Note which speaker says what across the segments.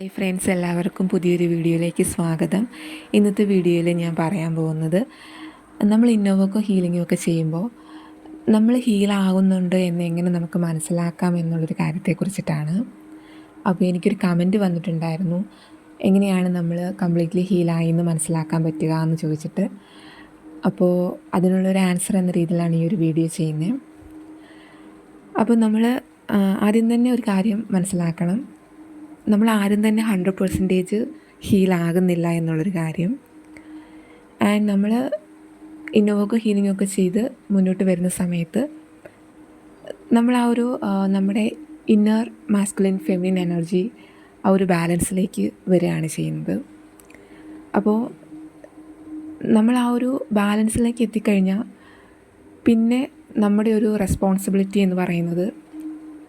Speaker 1: Hi friends എല്ലാവർക്കും പുതിയൊരു വീഡിയോയിലേക്ക് സ്വാഗതം. ഇന്നത്തെ വീഡിയോയിൽ ഞാൻ പറയാൻ പോകുന്നത് നമ്മൾ ഇന്നോവക്കോ ഹീലിങ്ങും ഒക്കെ ചെയ്യുമ്പോൾ നമ്മൾ ഹീലാകുന്നുണ്ട് എന്ന് എങ്ങനെ നമുക്ക് മനസ്സിലാക്കാം എന്നുള്ളൊരു കാര്യത്തെക്കുറിച്ചിട്ടാണ്. അപ്പോൾ എനിക്കൊരു കമന്റ് വന്നിട്ടുണ്ടായിരുന്നു എങ്ങനെയാണ് നമ്മൾ കംപ്ലീറ്റ്ലി ഹീലായി എന്ന് മനസ്സിലാക്കാൻ പറ്റുക എന്ന് ചോദിച്ചിട്ട്. അപ്പോൾ അതിനുള്ളൊരു ആൻസർ എന്ന രീതിയിലാണ് ഈ ഒരു വീഡിയോ ചെയ്യുന്നത്. അപ്പോൾ നമ്മൾ ആദ്യം തന്നെ ഒരു കാര്യം മനസ്സിലാക്കണം. നമ്മൾ ആരും തന്നെ ഹൺഡ്രഡ് പെർസെന്റേജ് ഹീലാകുന്നില്ല എന്നുള്ളൊരു കാര്യം. ആൻഡ് നമ്മൾ ഇന്നോവൊക്കെ ഹീലിംഗ് ഒക്കെ ചെയ്ത് മുന്നോട്ട് വരുന്ന സമയത്ത് നമ്മൾ ആ ഒരു നമ്മുടെ ഇന്നർ മാസ്കുലിൻ ഫെമിനിൻ എനർജി ആ ഒരു ബാലൻസിലേക്ക് വരികയാണ് ചെയ്യുന്നത്. അപ്പോൾ നമ്മൾ ആ ഒരു ബാലൻസിലേക്ക് എത്തിക്കഴിഞ്ഞാൽ പിന്നെ നമ്മുടെ ഒരു റെസ്പോൺസിബിലിറ്റി എന്ന് പറയുന്നത്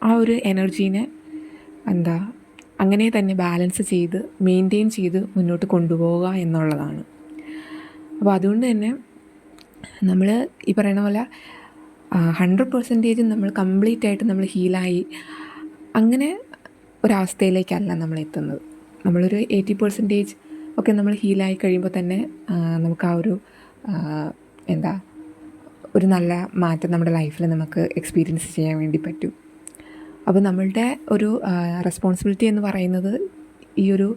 Speaker 1: ആ ഒരു എനർജീനെ എന്താ അങ്ങനെ തന്നെ ബാലൻസ് ചെയ്ത് മെയിന്റെയിൻ ചെയ്ത് മുന്നോട്ട് കൊണ്ടുപോവുക എന്നുള്ളതാണ്. അപ്പോൾ അതുകൊണ്ട് തന്നെ നമ്മൾ ഈ പറയുന്ന പോലെ ഹൺഡ്രഡ് പെർസെന്റേജ് നമ്മൾ കംപ്ലീറ്റ് ആയിട്ട് നമ്മൾ ഹീലായി അങ്ങനെ ഒരവസ്ഥയിലേക്കല്ല നമ്മൾ എത്തുന്നത്. നമ്മളൊരു എയ്റ്റി പെർസെന്റേജ് ഒക്കെ നമ്മൾ ഹീലായി കഴിയുമ്പോൾ തന്നെ നമുക്ക് ആ ഒരു എന്താ ഒരു നല്ല മാറ്റം നമ്മുടെ ലൈഫിൽ നമുക്ക് എക്സ്പീരിയൻസ് ചെയ്യാൻ വേണ്ടി പറ്റും. അപ്പോൾ നമ്മളുടെ ഒരു റെസ്പോൺസിബിലിറ്റി എന്ന് പറയുന്നത് ഈ ഒരു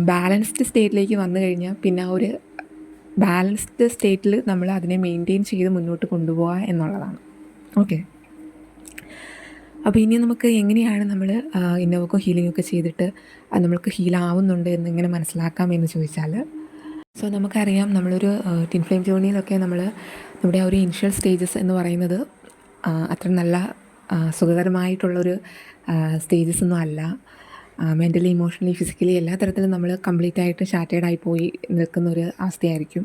Speaker 1: ബാലൻസ്ഡ് സ്റ്റേറ്റിലേക്ക് വന്നു കഴിഞ്ഞാൽ പിന്നെ ഒരു ബാലൻസ്ഡ് സ്റ്റേറ്റിൽ നമ്മൾ അതിനെ മെയിന്റെയിൻ ചെയ്ത് മുന്നോട്ട് കൊണ്ടുപോകുക എന്നുള്ളതാണ്. ഓക്കെ അപ്പോൾ ഇനി നമുക്ക് എങ്ങനെയാണ് നമ്മൾ ഇന്നോവക്കോ ഹീലിംഗ് ഒക്കെ ചെയ്തിട്ട് നമ്മൾക്ക് ഹീലാവുന്നുണ്ട് എന്ന് എങ്ങനെ മനസ്സിലാക്കാം എന്ന് ചോദിച്ചാൽ സോ നമുക്കറിയാം നമ്മളൊരു ടിൻ ഫ്ലെയിം നമ്മൾ നമ്മുടെ ആ ഒരു ഇനിഷ്യൽ സ്റ്റേജസ് എന്ന് പറയുന്നത് അത്ര നല്ല സുഖകരമായിട്ടുള്ളൊരു സ്റ്റേജസ് ഒന്നും അല്ല. മെന്റലി ഇമോഷണലി ഫിസിക്കലി എല്ലാ തരത്തിലും നമ്മൾ കംപ്ലീറ്റ് ആയിട്ട് ഷാറ്റേഡായി പോയി നിൽക്കുന്ന ഒരു അവസ്ഥയായിരിക്കും.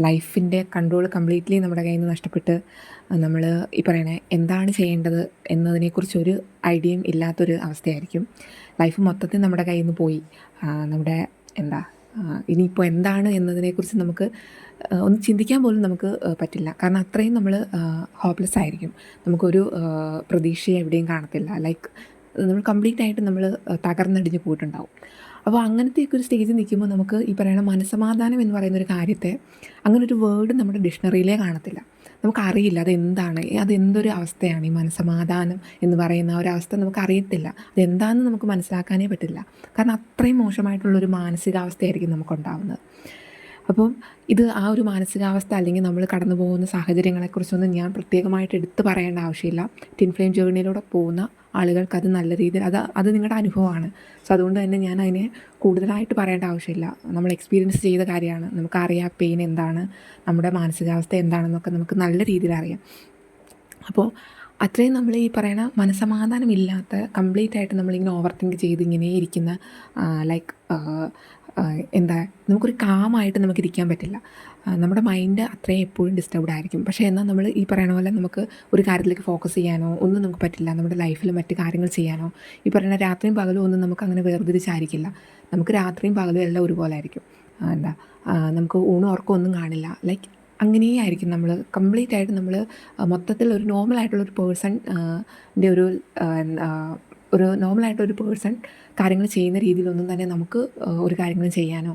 Speaker 1: ലൈഫിന്റെ കൺട്രോൾ കംപ്ലീറ്റ്ലി നമ്മുടെ കയ്യിൽ നിന്ന് നഷ്ടപ്പെട്ട് നമ്മൾ ഈ പറയണേ എന്താണ് ചെയ്യേണ്ടത് എന്നതിനെക്കുറിച്ച് ഒരു ഐഡിയയും ഇല്ലാത്തൊരു അവസ്ഥയായിരിക്കും. ലൈഫ് മൊത്തത്തിൽ നമ്മുടെ കയ്യിൽ നിന്ന് പോയി. നമ്മുടെ എന്താ ഇനിയിപ്പോൾ എന്താണ് എന്നതിനെക്കുറിച്ച് നമുക്ക് ഒന്ന് ചിന്തിക്കാൻ പോലും നമുക്ക് പറ്റില്ല. കാരണം അത്രയും നമ്മൾ ഹോപ്പ്ലെസ് ആയിരിക്കും. നമുക്കൊരു പ്രതീക്ഷയെ എവിടെയും കാണത്തില്ല. ലൈക്ക് നമ്മൾ കംപ്ലീറ്റ് ആയിട്ട് നമ്മൾ തകർന്നടിഞ്ഞ് പോയിട്ടുണ്ടാവും. അപ്പോൾ അങ്ങനത്തെയൊക്കെ ഒരു സ്റ്റേജിൽ നിൽക്കുമ്പോൾ നമുക്ക് ഈ പറയുന്ന മനസമാധാനം എന്ന് പറയുന്ന ഒരു കാര്യത്തെ അങ്ങനെ ഒരു വേർഡ് നമ്മുടെ ഡിക്ഷണറിയിലേ കാണത്തില്ല. നമുക്കറിയില്ല അതെന്താണ് അതെന്തൊരു അവസ്ഥയാണ് ഈ മനസമാധാനം എന്ന് പറയുന്ന ഒരു അവസ്ഥ നമുക്കറിയത്തില്ല. അതെന്താണെന്ന് നമുക്ക് മനസ്സിലാക്കാനേ പറ്റില്ല. കാരണം അത്രയും മോശമായിട്ടുള്ളൊരു മാനസികാവസ്ഥയായിരിക്കും നമുക്കുണ്ടാവുന്നത്. അപ്പം ഇത് ആ ഒരു മാനസികാവസ്ഥ അല്ലെങ്കിൽ നമ്മൾ കടന്നു പോകുന്ന സാഹചര്യങ്ങളെക്കുറിച്ചൊന്നും ഞാൻ പ്രത്യേകമായിട്ട് എടുത്തു പറയേണ്ട ആവശ്യമില്ല. ടിൻ ഫ്ലെയിം ജേർണിയിലൂടെ പോകുന്ന ആളുകൾക്ക് അത് നല്ല രീതിയിൽ അത് അത് നിങ്ങളുടെ അനുഭവമാണ്. സോ അതുകൊണ്ട് തന്നെ ഞാൻ അതിനെ കൂടുതലായിട്ട് പറയേണ്ട ആവശ്യമില്ല. നമ്മൾ എക്സ്പീരിയൻസ് ചെയ്ത കാര്യമാണ്. നമുക്കറിയാം പെയിൻ എന്താണ് നമ്മുടെ മാനസികാവസ്ഥ എന്താണെന്നൊക്കെ നമുക്ക് നല്ല രീതിയിൽ അറിയാം. അപ്പോൾ അത്രയും നമ്മൾ ഈ പറയണ മനസമാധാനമില്ലാത്ത കംപ്ലീറ്റ് ആയിട്ട് നമ്മളിങ്ങനെ ഓവർ തിങ്ക് ചെയ്ത് ഇങ്ങനെ ഇരിക്കുന്ന ലൈക്ക് എന്താ നമുക്കൊരു കാമായിട്ട് നമുക്കിരിക്കാൻ പറ്റില്ല. നമ്മുടെ മൈൻഡ് അത്രയും എപ്പോഴും ഡിസ്റ്റർബ്ഡ് ആയിരിക്കും. പക്ഷേ എന്നാൽ നമ്മൾ ഈ പറയുന്ന പോലെ നമുക്ക് ഒരു കാര്യത്തിലേക്ക് ഫോക്കസ് ചെയ്യാനോ ഒന്നും നമുക്ക് പറ്റില്ല. നമ്മുടെ ലൈഫിൽ മറ്റു കാര്യങ്ങൾ ചെയ്യാനോ ഈ പറയുന്ന രാത്രിയും പകലും ഒന്നും നമുക്ക് അങ്ങനെ വേർതിരിച്ചായിരിക്കില്ല. നമുക്ക് രാത്രിയും പകലും എല്ലാം ഒരുപോലെ ആയിരിക്കും. എന്താ നമുക്ക് ഊണും ഉറക്കം ഒന്നും കാണില്ല. ലൈക്ക് അങ്ങനെയേ ആയിരിക്കും നമ്മൾ കംപ്ലീറ്റ് ആയിട്ട് നമ്മൾ മൊത്തത്തിൽ ഒരു നോർമൽ ആയിട്ടുള്ള ഒരു പേഴ്സൺ ഒരു ഒരു നോർമലായിട്ട് ഒരു പേഴ്സൺ കാര്യങ്ങൾ ചെയ്യുന്ന രീതിയിലൊന്നും തന്നെ നമുക്ക് ഒരു കാര്യങ്ങളും ചെയ്യാനോ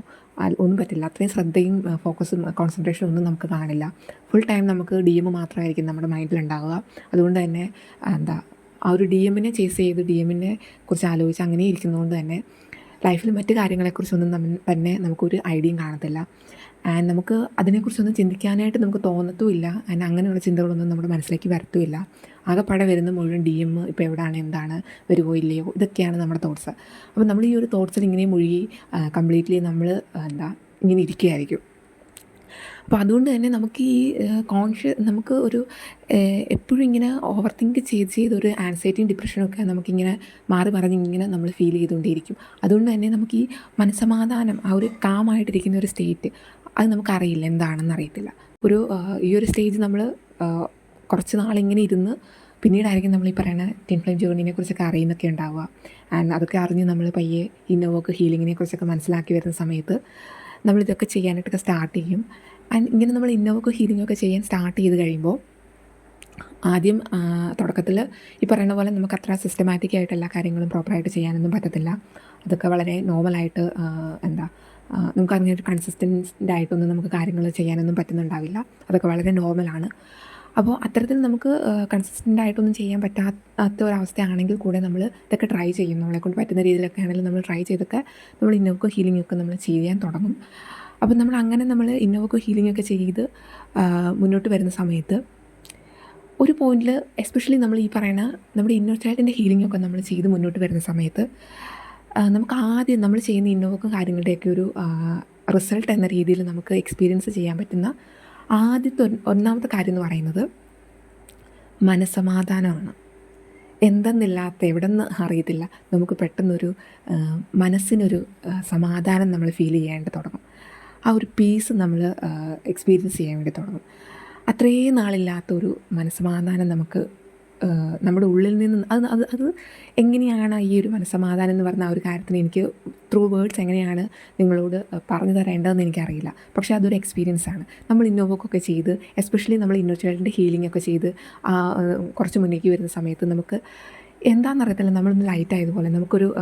Speaker 1: ഒന്നും പറ്റില്ല. അത്രയും ശ്രദ്ധയും ഫോക്കസും കോൺസെൻട്രേഷനും ഒന്നും നമുക്ക് കാണില്ല. ഫുൾ ടൈം നമുക്ക് ഡി എം മാത്രമായിരിക്കും നമ്മുടെ മൈൻഡിലുണ്ടാവുക അതുകൊണ്ട് തന്നെ എന്താ ആ ഒരു ഡി എമ്മിനെ ചേസ് ചെയ്ത് ഡി എമ്മിനെ കുറിച്ച് ആലോചിച്ച് അങ്ങനെ ഇരിക്കുന്നതുകൊണ്ട് തന്നെ ലൈഫിൽ മറ്റു കാര്യങ്ങളെക്കുറിച്ചൊന്നും തന്നെ നമുക്കൊരു ഐഡിയയും കാണത്തില്ല. ആൻഡ് നമുക്ക് അതിനെക്കുറിച്ചൊന്നും ചിന്തിക്കാനായിട്ട് നമുക്ക് തോന്നത്തുമില്ല. ആൻഡ് അങ്ങനെയുള്ള ചിന്തകളൊന്നും നമ്മുടെ മനസ്സിലേക്ക് വരത്തുമില്ല. ആകെപ്പാടെ വരുന്ന മുഴുവൻ ഡി എം ഇപ്പോൾ എവിടെയാണ് എന്താണ് വരുമോ ഇല്ലയോ ഇതൊക്കെയാണ് നമ്മുടെ തോട്ട്സ് അപ്പോൾ നമ്മൾ ഈ ഒരു തോട്ട്സിൽ ഇങ്ങനെ മുഴുകി കംപ്ലീറ്റ്ലി നമ്മൾ എന്താ ഇങ്ങനെ ഇരിക്കുകയായിരിക്കും. അപ്പോൾ അതുകൊണ്ട് തന്നെ നമുക്ക് ഈ കോൺഷ്യ നമുക്ക് ഒരു എപ്പോഴും ഇങ്ങനെ ഓവർ തിങ്ക് ചെയ്ത് ചെയ്ത് ഒരു ആൻസൈറ്റിയും ഡിപ്രഷനും ഒക്കെ നമുക്കിങ്ങനെ മാറി മറിഞ്ഞ് ഇങ്ങനെ നമ്മൾ ഫീൽ ചെയ്തുകൊണ്ടിരിക്കും അതുകൊണ്ട് തന്നെ നമുക്ക് ഈ മനസമാധാനം ആ ഒരു കാമായിട്ടിരിക്കുന്ന ഒരു സ്റ്റേറ്റ് അത് നമുക്കറിയില്ല എന്താണെന്ന് അറിയത്തില്ല. ഒരു ഈ ഒരു സ്റ്റേജ് നമ്മൾ കുറച്ച് നാളിങ്ങനെ ഇരുന്ന് പിന്നീടായിരിക്കും നമ്മൾ ഈ പറയുന്ന ടിൻ ഫ്ലെയിം ജേർണിനെ കുറിച്ചൊക്കെ അറിയുന്നൊക്കെ ഉണ്ടാവുക. ആൻഡ് അതൊക്കെ അറിഞ്ഞ് നമ്മൾ പയ്യെ ഇന്നോവൊക്കെ ഹീലിങ്ങിനെ കുറിച്ചൊക്കെ മനസ്സിലാക്കി വരുന്ന സമയത്ത് നമ്മളിതൊക്കെ ചെയ്യാനായിട്ടൊക്കെ സ്റ്റാർട്ട് ചെയ്യും. ആൻഡ് ഇങ്ങനെ നമ്മൾ ഇന്നോവൊക്കെ ഹീലിങ്ങൊക്കെ ചെയ്യാൻ സ്റ്റാർട്ട് ചെയ്ത് കഴിയുമ്പോൾ ആദ്യം തുടക്കത്തിൽ ഈ പറയുന്ന പോലെ നമുക്ക് അത്ര സിസ്റ്റമാറ്റിക് ആയിട്ട് എല്ലാ കാര്യങ്ങളും പ്രോപ്പറായിട്ട് ചെയ്യാനൊന്നും പറ്റത്തില്ല. അതൊക്കെ വളരെ നോർമലായിട്ട് എന്താ നമുക്ക് അങ്ങനെ ഒരു ആയിട്ടൊന്നും നമുക്ക് കാര്യങ്ങൾ ചെയ്യാനൊന്നും പറ്റുന്നുണ്ടാവില്ല. അതൊക്കെ വളരെ നോർമലാണ് അപ്പോൾ അത്തരത്തിൽ നമുക്ക് കൺസിസ്റ്റന്റ് ആയിട്ടൊന്നും ചെയ്യാൻ പറ്റാത്ത ഒരവസ്ഥയാണെങ്കിൽ കൂടെ നമ്മൾ ഇതൊക്കെ ട്രൈ ചെയ്യും. നമ്മളെ കൊണ്ട് പറ്റുന്ന രീതിയിലൊക്കെ ആണെങ്കിലും നമ്മൾ ട്രൈ ചെയ്തൊക്കെ നമ്മൾ ഇന്നോവക്കും ഹീലിംഗ് ഒക്കെ നമ്മൾ ചെയ്യാൻ തുടങ്ങും. അപ്പോൾ നമ്മൾ അങ്ങനെ നമ്മൾ ഇന്നോവക്കോ ഹീലിംഗ് ഒക്കെ ചെയ്ത് മുന്നോട്ട് വരുന്ന സമയത്ത് ഒരു പോയിന്റിൽ എസ്പെഷ്യലി നമ്മൾ ഈ പറയുന്ന നമ്മുടെ ഇന്നർ ചൈൽഡിന്റെ ഹീലിംഗ് ഒക്കെ നമ്മൾ ചെയ്ത് മുന്നോട്ട് വരുന്ന സമയത്ത് നമുക്ക് ആദ്യം നമ്മൾ ചെയ്യുന്ന ഇന്നോവക്കും കാര്യങ്ങളുടെയൊക്കെ ഒരു റിസൾട്ട് എന്ന രീതിയിൽ നമുക്ക് എക്സ്പീരിയൻസ് ചെയ്യാൻ പറ്റുന്ന ആദ്യത്തെ ഒന്നാമത്തെ കാര്യം എന്ന് പറയുന്നത് മനസമാധാനമാണ് എന്തെന്നില്ലാത്ത എവിടെ നിന്ന് അറിയത്തില്ല നമുക്ക് പെട്ടെന്നൊരു മനസ്സിനൊരു സമാധാനം നമ്മൾ ഫീൽ ചെയ്യേണ്ടി തുടങ്ങും. ആ ഒരു പീസ് നമ്മൾ എക്സ്പീരിയൻസ് ചെയ്യാൻ വേണ്ടി തുടങ്ങും. അത്രയും നാളില്ലാത്ത ഒരു മനസ്സമാധാനം നമുക്ക് നമ്മുടെ ഉള്ളിൽ നിന്ന് അത് അത് അത് എങ്ങനെയാണ് ഈ ഒരു മനസ്സമാധാനം എന്ന് പറഞ്ഞ ആ ഒരു കാര്യത്തിന് എനിക്ക് ത്രൂ വേർഡ്സ് എങ്ങനെയാണ് നിങ്ങളോട് പറഞ്ഞു തരേണ്ടതെന്ന് എനിക്കറിയില്ല. പക്ഷേ അതൊരു എക്സ്പീരിയൻസ് ആണ്. നമ്മൾ ഇന്നോവൊക്കെ ചെയ്ത് എസ്പെഷ്യലി നമ്മൾ ഇന്നോ ചൈൽഡിന്റെ ഹീലിംഗ് ഒക്കെ ചെയ്ത് കുറച്ച് മുന്നേക്ക് വരുന്ന സമയത്ത് നമുക്ക് എന്താണെന്നറിയത്തില്ല നമ്മളൊന്ന് ലൈറ്റ് ആയതുപോലെ നമുക്കൊരു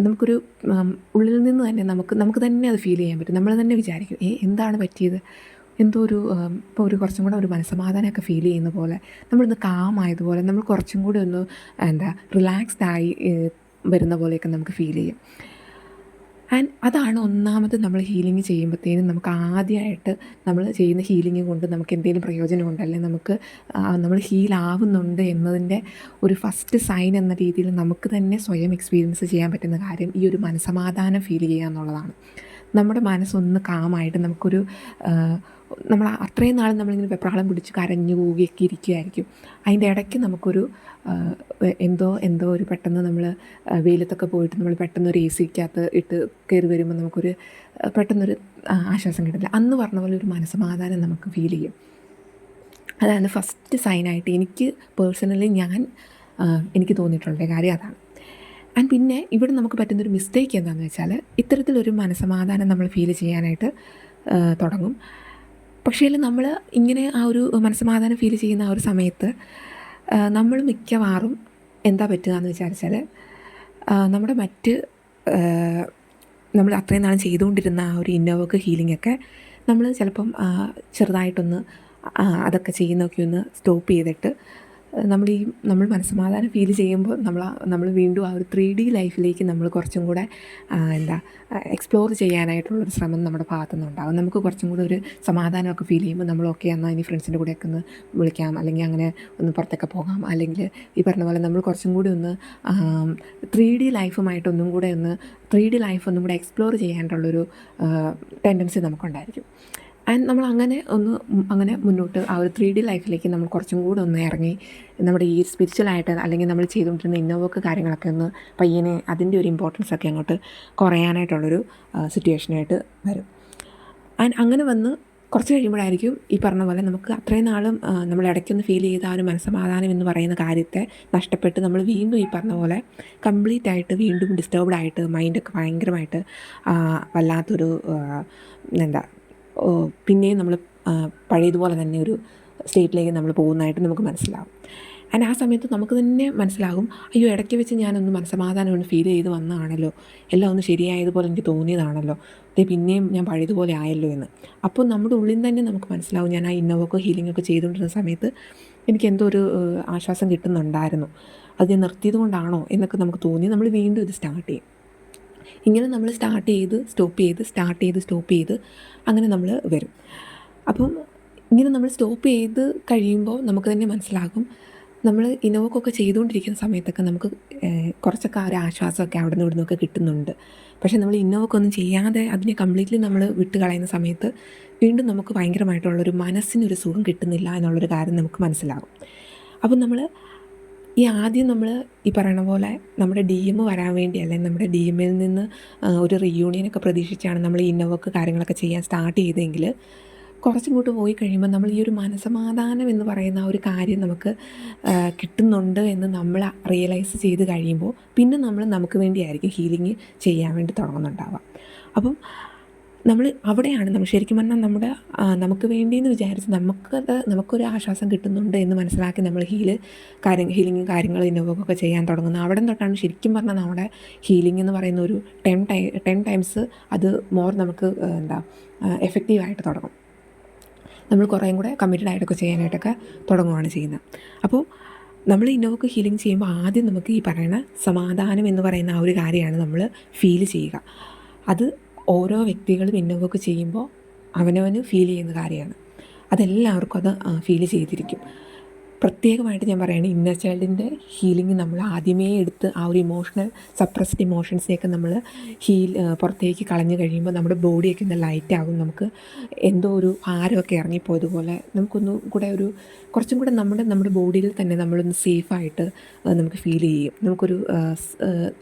Speaker 1: നമുക്കൊരു ഉള്ളിൽ നിന്ന് തന്നെ നമുക്ക് നമുക്ക് തന്നെ അത് ഫീൽ ചെയ്യാൻ പറ്റും. നമ്മൾ തന്നെ വിചാരിക്കും ഏ എന്താണ് പറ്റിയത്? എന്തോ ഒരു ഇപ്പോൾ ഒരു കുറച്ചും കൂടെ ഒരു മനസ്സമാധാനമൊക്കെ ഫീൽ ചെയ്യുന്ന പോലെ നമ്മളിന്ന് കാമായതുപോലെ നമ്മൾ കുറച്ചും കൂടി ഒന്ന് എന്താ റിലാക്സ്ഡ് ആയി വരുന്ന പോലെയൊക്കെ നമുക്ക് ഫീൽ ചെയ്യും. ആൻഡ് അതാണ് ഒന്നാമത് നമ്മൾ ഹീലിംഗ് ചെയ്യുമ്പോഴത്തേനും നമുക്ക് ആദ്യമായിട്ട് നമ്മൾ ചെയ്യുന്ന ഹീലിംഗ് കൊണ്ട് നമുക്ക് എന്തെങ്കിലും പ്രയോജനമുണ്ട് അല്ലെങ്കിൽ നമുക്ക് നമ്മൾ ഹീൽ ആവുന്നുണ്ട് എന്നതിന്റെ ഒരു ഫസ്റ്റ് സൈൻ എന്ന രീതിയിൽ നമുക്ക് തന്നെ സ്വയം എക്സ്പീരിയൻസ് ചെയ്യാൻ പറ്റുന്ന കാര്യം ഈ ഒരു മനസമാധാനം ഫീൽ ചെയ്യുക എന്നുള്ളതാണ്. നമ്മുടെ മനസ്സൊന്ന് കാമായിട്ട് നമുക്കൊരു നമ്മൾ അത്രയും നാൾ നമ്മളിങ്ങനെ വെപ്രാളം പിടിച്ച് കരഞ്ഞു പോവുകയൊക്കെ ഇരിക്കുമായിരിക്കും അതിന്റെ ഇടയ്ക്ക് നമുക്കൊരു എന്തോ എന്തോ ഒരു പെട്ടെന്ന് നമ്മൾ വെയിലത്തൊക്കെ പോയിട്ട് നമ്മൾ പെട്ടെന്ന് ഒരു എ സിക്കകത്ത് ഇട്ട് കയറി വരുമ്പോൾ നമുക്കൊരു പെട്ടെന്നൊരു ആശ്വാസം കിട്ടില്ല അന്ന് പറഞ്ഞ പോലെ ഒരു മനസ്സമാധാനം നമുക്ക് ഫീൽ ചെയ്യും. അതാണ് ഫസ്റ്റ് സൈനായിട്ട് എനിക്ക് പേഴ്സണലി ഞാൻ എനിക്ക് തോന്നിയിട്ടുള്ള കാര്യം അതാണ്. ആൻഡ് പിന്നെ ഇവിടെ നമുക്ക് പറ്റുന്നൊരു മിസ്റ്റേക്ക് എന്താണെന്ന് വെച്ചാൽ ഇത്തരത്തിലൊരു മനസമാധാനം നമ്മൾ ഫീൽ ചെയ്യാനായിട്ട് തുടങ്ങും. പക്ഷേ നമ്മൾ ഇങ്ങനെ ആ ഒരു മനസ്സമാധാനം ഫീൽ ചെയ്യുന്ന ആ ഒരു സമയത്ത് നമ്മൾ മിക്കവാറും എന്താ പറ്റുക എന്ന് വിചാരിച്ചാൽ നമ്മുടെ മറ്റ് നമ്മൾ അത്രയും നാളും ചെയ്തുകൊണ്ടിരുന്ന ആ ഒരു ഇന്നോവക്ക് ഹീലിംഗ് ഒക്കെ നമ്മൾ ചിലപ്പം ചെറുതായിട്ടൊന്ന് അതൊക്കെ ചെയ്യുന്നൊക്കെ ഒന്ന് സ്റ്റോപ്പ് ചെയ്തിട്ട് നമ്മൾ ഈ നമ്മൾ മനസ്സമാധാനം ഫീൽ ചെയ്യുമ്പോൾ നമ്മൾ നമ്മൾ വീണ്ടും ആ ഒരു ത്രീ ഡി ലൈഫിലേക്ക് നമ്മൾ കുറച്ചും കൂടെ എന്താ എക്സ്പ്ലോർ ചെയ്യാനായിട്ടുള്ളൊരു ശ്രമം നമ്മുടെ ഭാഗത്തു നിന്നുണ്ടാകും നമുക്ക് കുറച്ചും കൂടെ ഒരു സമാധാനമൊക്കെ ഫീൽ ചെയ്യുമ്പോൾ നമ്മൾ ഓക്കെ എന്നാൽ ഇനി ഫ്രണ്ട്സിന്റെ കൂടെയൊക്കെ ഒന്ന് വിളിക്കാം. അല്ലെങ്കിൽ അങ്ങനെ ഒന്ന് പുറത്തൊക്കെ പോകാം. അല്ലെങ്കിൽ ഈ പറഞ്ഞ പോലെ നമ്മൾ കുറച്ചും കൂടി ഒന്ന് ത്രീ ഡി ലൈഫുമായിട്ടൊന്നും കൂടെ ഒന്ന് ത്രീ ഡി ലൈഫ് ഒന്നും കൂടെ എക്സ്പ്ലോർ ചെയ്യാനുള്ളൊരു ടെൻഡൻസി നമുക്കുണ്ടായിരിക്കും. ആൻഡ് നമ്മൾ അങ്ങനെ ഒന്ന് അങ്ങനെ മുന്നോട്ട് ആ ഒരു ത്രീ ഡി ലൈഫിലേക്ക് നമ്മൾ കുറച്ചും കൂടെ ഒന്ന് ഇറങ്ങി. നമ്മുടെ ഈ സ്പിരിച്വലായിട്ട് അല്ലെങ്കിൽ നമ്മൾ ചെയ്തുകൊണ്ടിരുന്ന ഇന്നോവക്ക് കാര്യങ്ങളൊക്കെ ഒന്ന് പയ്യനെ അതിന്റെ ഒരു ഇമ്പോർട്ടൻസ് ഒക്കെ അങ്ങോട്ട് കുറയാനായിട്ടുള്ളൊരു സിറ്റുവേഷനായിട്ട് വരും. ആൻഡ് അങ്ങനെ വന്ന് കുറച്ച് കഴിയുമ്പോഴായിരിക്കും ഈ പറഞ്ഞ പോലെ നമുക്ക് അത്രയും നാളും നമ്മൾ ഇടയ്ക്കൊന്ന് ഫീൽ ചെയ്ത ആ ഒരു മനസ്സമാധാനം എന്ന് പറയുന്ന കാര്യത്തെ നഷ്ടപ്പെട്ട് നമ്മൾ വീണ്ടും ഈ പറഞ്ഞ പോലെ കംപ്ലീറ്റ് ആയിട്ട് വീണ്ടും ഡിസ്റ്റർബ്ഡ് ആയിട്ട് മൈൻഡൊക്കെ ഭയങ്കരമായിട്ട് വല്ലാത്തൊരു എന്താ പിന്നെയും നമ്മൾ പഴയതുപോലെ തന്നെ ഒരു സ്റ്റേറ്റിലേക്ക് നമ്മൾ പോകുന്നതായിട്ട് നമുക്ക് മനസ്സിലാവും. ആൻഡ് ആ സമയത്ത് നമുക്ക് തന്നെ മനസ്സിലാകും അയ്യോ ഇടയ്ക്ക് വെച്ച് ഞാനൊന്ന് മനസ്സമാധാനം ഒന്ന് ഫീൽ ചെയ്ത് വന്നതാണല്ലോ. എല്ലാം ഒന്ന് ശരിയായതുപോലെ എനിക്ക് തോന്നിയതാണല്ലോ. ദേ പിന്നെയും ഞാൻ പഴയതുപോലെ ആയല്ലോ എന്ന്. അപ്പോൾ നമ്മുടെ ഉള്ളിൽ തന്നെ നമുക്ക് മനസ്സിലാവും ഞാൻ ആ ഇന്നോവൊക്കെ ഹീലിംഗ് ഒക്കെ ചെയ്തുകൊണ്ടിരുന്ന സമയത്ത് എനിക്ക് എന്തോ ഒരു ആശ്വാസം കിട്ടുന്നുണ്ടായിരുന്നു. അത് ഞാൻ നിർത്തിയത് കൊണ്ടാണോ എന്നൊക്കെ നമുക്ക് തോന്നി. നമ്മൾ വീണ്ടും ഇത് സ്റ്റാർട്ട് ചെയ്യും. ഇങ്ങനെ നമ്മൾ സ്റ്റാർട്ട് ചെയ്ത് സ്റ്റോപ്പ് ചെയ്ത് സ്റ്റാർട്ട് ചെയ്ത് സ്റ്റോപ്പ് ചെയ്ത് അങ്ങനെ നമ്മൾ വരും. അപ്പം ഇങ്ങനെ നമ്മൾ സ്റ്റോപ്പ് ചെയ്ത് കഴിയുമ്പോൾ നമുക്ക് തന്നെ മനസ്സിലാകും നമ്മൾ ഇനോവക്കൊക്കെ ചെയ്തുകൊണ്ടിരിക്കുന്ന സമയത്തൊക്കെ നമുക്ക് കുറച്ചൊക്കെ ആ ഒരു ആശ്വാസമൊക്കെ അവിടെ നിന്ന് ഇവിടെ നിന്നൊക്കെ കിട്ടുന്നുണ്ട്. പക്ഷേ നമ്മൾ ഇന്നോവക്കൊന്നും ചെയ്യാതെ അതിനെ കംപ്ലീറ്റ്ലി നമ്മൾ വിട്ട് കളയുന്ന സമയത്ത് വീണ്ടും നമുക്ക് ഭയങ്കരമായിട്ടുള്ളൊരു മനസ്സിനൊരു സുഖം കിട്ടുന്നില്ല എന്നുള്ളൊരു കാര്യം നമുക്ക് മനസ്സിലാകും. അപ്പം നമ്മൾ ഈ ആദ്യം നമ്മൾ ഈ പറയണ പോലെ നമ്മുടെ ഡി എം വരാൻ വേണ്ടി അല്ലെങ്കിൽ നമ്മുടെ ഡി എമ്മിൽ നിന്ന് ഒരു റീയൂണിയനൊക്കെ പ്രതീക്ഷിച്ചാണ് നമ്മൾ ഈ ഇന്നോവക്ക് കാര്യങ്ങളൊക്കെ ചെയ്യാൻ സ്റ്റാർട്ട് ചെയ്തെങ്കിൽ കുറച്ചിങ്ങോട്ട് പോയി കഴിയുമ്പോൾ നമ്മൾ ഈ ഒരു മനസമാധാനം എന്ന് പറയുന്ന ഒരു കാര്യം നമുക്ക് കിട്ടുന്നുണ്ട് എന്ന് നമ്മൾ റിയലൈസ് ചെയ്ത് കഴിയുമ്പോൾ പിന്നെ നമ്മൾ നമുക്ക് വേണ്ടിയായിരിക്കും ഹീലിംഗ് ചെയ്യാൻ വേണ്ടി തുടങ്ങുന്നുണ്ടാവാം അപ്പം നമ്മൾ അവിടെയാണ്. നമ്മൾ ശരിക്കും പറഞ്ഞാൽ നമ്മുടെ നമുക്ക് വേണ്ടിയെന്ന് വിചാരിച്ച് നമുക്കത് നമുക്കൊരു ആശ്വാസം കിട്ടുന്നുണ്ട് എന്ന് മനസ്സിലാക്കി നമ്മൾ ഹീൽ കാര്യം ഹീലിങ്ങും കാര്യങ്ങൾ ഇന്നോവൊക്കെ ചെയ്യാൻ തുടങ്ങുന്നത് അവിടെ തൊട്ടാണ് ശരിക്കും പറഞ്ഞാൽ നമ്മുടെ ഹീലിംഗ് എന്ന് പറയുന്ന ഒരു ടെൻ ടൈ ടെൻ ടൈംസ് അത് മോർ നമുക്ക് എന്താ എഫക്റ്റീവായിട്ട് തുടങ്ങും. നമ്മൾ കുറേയും കൂടെ കമ്മിറ്റഡ് ആയിട്ടൊക്കെ ചെയ്യാനായിട്ടൊക്കെ തുടങ്ങുകയാണ് ചെയ്യുന്നത്. അപ്പോൾ നമ്മൾ ഇന്നോവൊക്കെ ഹീലിംഗ് ചെയ്യുമ്പോൾ ആദ്യം നമുക്ക് ഈ പറയുന്ന സമാധാനം എന്ന് പറയുന്ന ആ ഒരു കാര്യമാണ് നമ്മൾ ഫീൽ ചെയ്യുക. അത് ഓരോ വ്യക്തികളും ഇന്നോവക്ക് ചെയ്യുമ്പോൾ അവനവന് ഫീൽ ചെയ്യുന്ന കാര്യമാണ്. അതെല്ലാവർക്കും അത് ഫീൽ ചെയ്തിരിക്കും. പ്രത്യേകമായിട്ട് ഞാൻ പറയുകയാണ് ഇന്നർ ചൈൽഡിന്റെ ഹീലിംഗ് നമ്മൾ ആദ്യമേ എടുത്ത് ആ ഒരു ഇമോഷണൽ സപ്രസ്ഡ് ഇമോഷൻസിനെയൊക്കെ നമ്മൾ ഹീൽ പുറത്തേക്ക് കളഞ്ഞു കഴിയുമ്പോൾ നമ്മുടെ ബോഡിയൊക്കെ ഒന്ന് ലൈറ്റ് ആകും. നമുക്ക് എന്തോ ഒരു ഭാരമൊക്കെ ഇറങ്ങിപ്പോയതുപോലെ നമുക്കൊന്നും കൂടെ ഒരു കുറച്ചും കൂടെ നമ്മുടെ നമ്മുടെ ബോഡിയിൽ തന്നെ നമ്മളൊന്ന് സേഫായിട്ട് നമുക്ക് ഫീൽ ചെയ്യും. നമുക്കൊരു